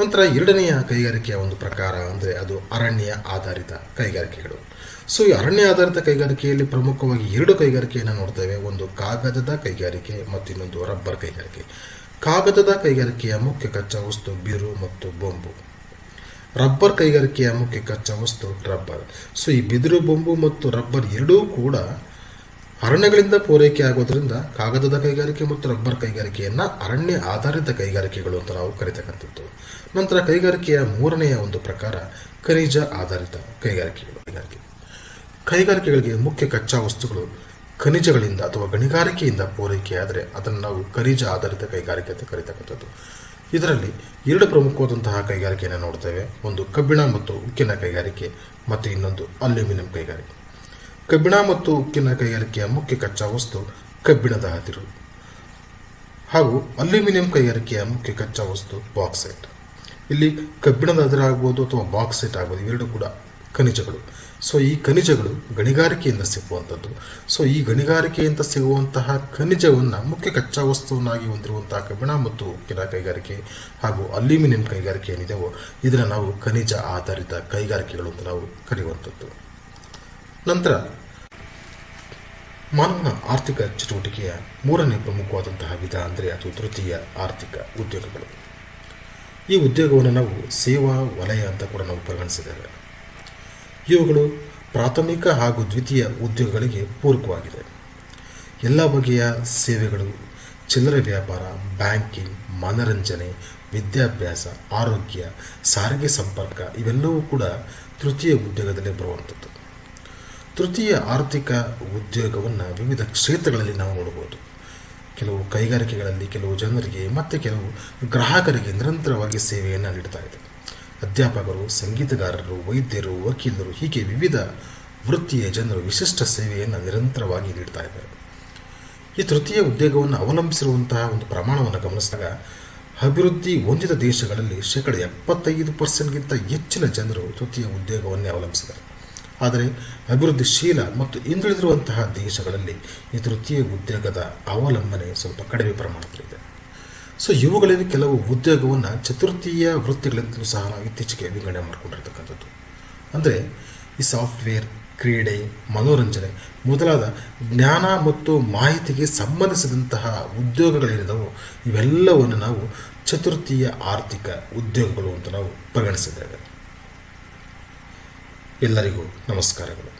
ನಂತರ ಎರಡನೆಯ ಕೈಗಾರಿಕೆಯ ಒಂದು ಪ್ರಕಾರ ಅಂದರೆ ಅದು ಅರಣ್ಯ ಆಧಾರಿತ ಕೈಗಾರಿಕೆಗಳು. ಸೊ ಈ ಅರಣ್ಯ ಆಧಾರಿತ ಕೈಗಾರಿಕೆಯಲ್ಲಿ ಪ್ರಮುಖವಾಗಿ ಎರಡು ಕೈಗಾರಿಕೆಯನ್ನು ನೋಡ್ತೇವೆ. ಒಂದು ಕಾಗದದ ಕೈಗಾರಿಕೆ ಮತ್ತು ಇನ್ನೊಂದು ರಬ್ಬರ್ ಕೈಗಾರಿಕೆ. ಕಾಗದದ ಕೈಗಾರಿಕೆಯ ಮುಖ್ಯ ಕಚ್ಚಾ ವಸ್ತು ಬಿರು ಮತ್ತು ಬೊಂಬು. ರಬ್ಬರ್ ಕೈಗಾರಿಕೆಯ ಮುಖ್ಯ ಕಚ್ಚಾ ವಸ್ತು ರಬ್ಬರ್. ಸೊ ಈ ಬಿದಿರು, ಬೊಂಬು ಮತ್ತು ರಬ್ಬರ್ ಎರಡೂ ಕೂಡ ಅರಣ್ಯಗಳಿಂದ ಪೂರೈಕೆ ಆಗೋದ್ರಿಂದ ಕಾಗದದ ಕೈಗಾರಿಕೆ ಮತ್ತು ರಬ್ಬರ್ ಕೈಗಾರಿಕೆಯನ್ನ ಅರಣ್ಯ ಆಧಾರಿತ ಕೈಗಾರಿಕೆಗಳು ಅಂತ ನಾವು ಕರಿತಕ್ಕಂಥದ್ದು. ನಂತರ ಕೈಗಾರಿಕೆಯ ಮೂರನೆಯ ಒಂದು ಪ್ರಕಾರ ಖನಿಜ ಆಧಾರಿತ ಕೈಗಾರಿಕೆಗಳು. ಕೈಗಾರಿಕೆ. ಕೈಗಾರಿಕೆಗಳಿಗೆ ಮುಖ್ಯ ಕಚ್ಚಾ ವಸ್ತುಗಳು ಖನಿಜಗಳಿಂದ ಅಥವಾ ಗಣಿಗಾರಿಕೆಯಿಂದ ಪೂರೈಕೆಯಾದರೆ ಅದನ್ನು ನಾವು ಖನಿಜ ಆಧಾರಿತ ಕೈಗಾರಿಕೆ ಅಂತ ಕರಿತಕ್ಕಂಥದ್ದು. ಇದರಲ್ಲಿ ಎರಡು ಪ್ರಮುಖವಾದಂತಹ ಕೈಗಾರಿಕೆಯನ್ನು ನೋಡ್ತೇವೆ. ಒಂದು ಕಬ್ಬಿಣ ಮತ್ತು ಉಕ್ಕಿನ ಕೈಗಾರಿಕೆ ಮತ್ತು ಇನ್ನೊಂದು ಅಲ್ಯೂಮಿನಿಯಂ ಕೈಗಾರಿಕೆ. ಕಬ್ಬಿಣ ಮತ್ತು ಉಕ್ಕಿನ ಕೈಗಾರಿಕೆಯ ಮುಖ್ಯ ಕಚ್ಚಾ ವಸ್ತು ಕಬ್ಬಿಣದ ಹದಿರು. ಹಾಗೂ ಅಲ್ಯೂಮಿನಿಯಂ ಕೈಗಾರಿಕೆಯ ಮುಖ್ಯ ಕಚ್ಚಾ ವಸ್ತು ಬಾಕ್ಸೈಟ್. ಇಲ್ಲಿ ಕಬ್ಬಿಣದ ಹದಿರು ಆಗ್ಬೋದು ಅಥವಾ ಬಾಕ್ಸೈಟ್ ಆಗ್ಬೋದು ಇವೆರಡು ಕೂಡ ಖನಿಜಗಳು. ಸೊ ಈ ಖನಿಜಗಳು ಗಣಿಗಾರಿಕೆಯಿಂದ ಸಿಗುವಂಥದ್ದು. ಸೊ ಈ ಗಣಿಗಾರಿಕೆಯಿಂದ ಸಿಗುವಂತಹ ಖನಿಜವನ್ನು ಮುಖ್ಯ ಕಚ್ಚಾ ವಸ್ತುವನ್ನಾಗಿ ಹೊಂದಿರುವಂತಹ ಕಬ್ಬಿಣ ಮತ್ತು ಉಕ್ಕಿನ ಕೈಗಾರಿಕೆ ಹಾಗೂ ಅಲ್ಯೂಮಿನಿಯಂ ಕೈಗಾರಿಕೆ ಏನಿದೆಯೋ ಇದನ್ನು ನಾವು ಖನಿಜ ಆಧಾರಿತ ಕೈಗಾರಿಕೆಗಳು ಅಂತ ನಾವು ಕರೆಯುವಂಥದ್ದು. ನಂತರ ಮಾನವನ ಆರ್ಥಿಕ ಚಟುವಟಿಕೆಯ ಮೂರನೇ ಪ್ರಮುಖವಾದಂತಹ ವಿಧ ಅಂದರೆ ಅದು ತೃತೀಯ ಆರ್ಥಿಕ ಉದ್ಯೋಗಗಳು. ಈ ಉದ್ಯೋಗವನ್ನು ನಾವು ಸೇವಾ, ವಲಯ ಅಂತ ಕೂಡ ನಾವು ಪರಿಗಣಿಸಿದ್ದೇವೆ. ಇವುಗಳು ಪ್ರಾಥಮಿಕ ಹಾಗೂ ದ್ವಿತೀಯ ಉದ್ಯೋಗಗಳಿಗೆ ಪೂರಕವಾಗಿದೆ. ಎಲ್ಲ ಬಗೆಯ ಸೇವೆಗಳು, ಚಿಲ್ಲರೆ ವ್ಯಾಪಾರ, ಬ್ಯಾಂಕಿಂಗ್, ಮನರಂಜನೆ, ವಿದ್ಯಾಭ್ಯಾಸ, ಆರೋಗ್ಯ, ಸಾರಿಗೆ ಸಂಪರ್ಕ ಇವೆಲ್ಲವೂ ಕೂಡ ತೃತೀಯ ಉದ್ಯೋಗದಲ್ಲಿ ಬರುವಂಥದ್ದು. ತೃತೀಯ ಆರ್ಥಿಕ ಉದ್ಯೋಗವನ್ನು ವಿವಿಧ ಕ್ಷೇತ್ರಗಳಲ್ಲಿ ನಾವು ನೋಡಬಹುದು ಕೆಲವು ಕೈಗಾರಿಕೆಗಳಲ್ಲಿ, ಕೆಲವು ಜನರಿಗೆ, ಮತ್ತು ಕೆಲವು ಗ್ರಾಹಕರಿಗೆ ನಿರಂತರವಾಗಿ ಸೇವೆಯನ್ನು ನೀಡ್ತಾ ಇದೆ. ಅಧ್ಯಾಪಕರು, ಸಂಗೀತಗಾರರು, ವೈದ್ಯರು, ವಕೀಲರು ಹೀಗೆ ವಿವಿಧ ವೃತ್ತಿಯ ಜನರು ವಿಶಿಷ್ಟ ಸೇವೆಯನ್ನು ನಿರಂತರವಾಗಿ ನೀಡ್ತಾ ಇದ್ದಾರೆ. ಈ ತೃತೀಯ ಉದ್ಯೋಗವನ್ನು ಅವಲಂಬಿಸಿರುವಂತಹ ಒಂದು ಪ್ರಮಾಣವನ್ನು ಗಮನಿಸಿದಾಗ, ಅಭಿವೃದ್ಧಿ ಹೊಂದಿದ ದೇಶಗಳಲ್ಲಿ ಶೇಕಡ ಎಪ್ಪತ್ತೈದು ಪರ್ಸೆಂಟ್ಗಿಂತ ಹೆಚ್ಚಿನ ಜನರು ತೃತೀಯ ಉದ್ಯೋಗವನ್ನೇ ಅವಲಂಬಿಸಿದ್ದಾರೆ. ಆದರೆ ಅಭಿವೃದ್ಧಿಶೀಲ ಮತ್ತು ಹಿಂದುಳಿದಿರುವಂತಹ ದೇಶಗಳಲ್ಲಿ ಈ ತೃತೀಯ ಉದ್ಯೋಗದ ಅವಲಂಬನೆ ಸ್ವಲ್ಪ ಕಡಿಮೆ ಪ್ರಮಾಣದಲ್ಲಿದೆ ಸೊ ಇವುಗಳಲ್ಲಿ ಕೆಲವು ಉದ್ಯೋಗವನ್ನು ಚತುರ್ಥೀಯ ವೃತ್ತಿಗಳಿಂದಲೂ ಸಹ ಇತ್ತೀಚೆಗೆ ವಿಂಗಡಣೆ ಮಾಡಿಕೊಂಡಿರ್ತಕ್ಕಂಥದ್ದು. ಅಂದರೆ ಈ ಸಾಫ್ಟ್ವೇರ್, ಕ್ರೀಡೆ, ಮನೋರಂಜನೆ ಮೊದಲಾದ ಜ್ಞಾನ ಮತ್ತು ಮಾಹಿತಿಗೆ ಸಂಬಂಧಿಸಿದಂತಹ ಉದ್ಯೋಗಗಳೇನಿದವೋ ಇವೆಲ್ಲವನ್ನು ನಾವು ಚತುರ್ಥೀಯ ಆರ್ಥಿಕ ಉದ್ಯೋಗಗಳು ಅಂತ ನಾವು ಪರಿಗಣಿಸಿದ್ದೇವೆ. ಎಲ್ಲರಿಗೂ ನಮಸ್ಕಾರಗಳು.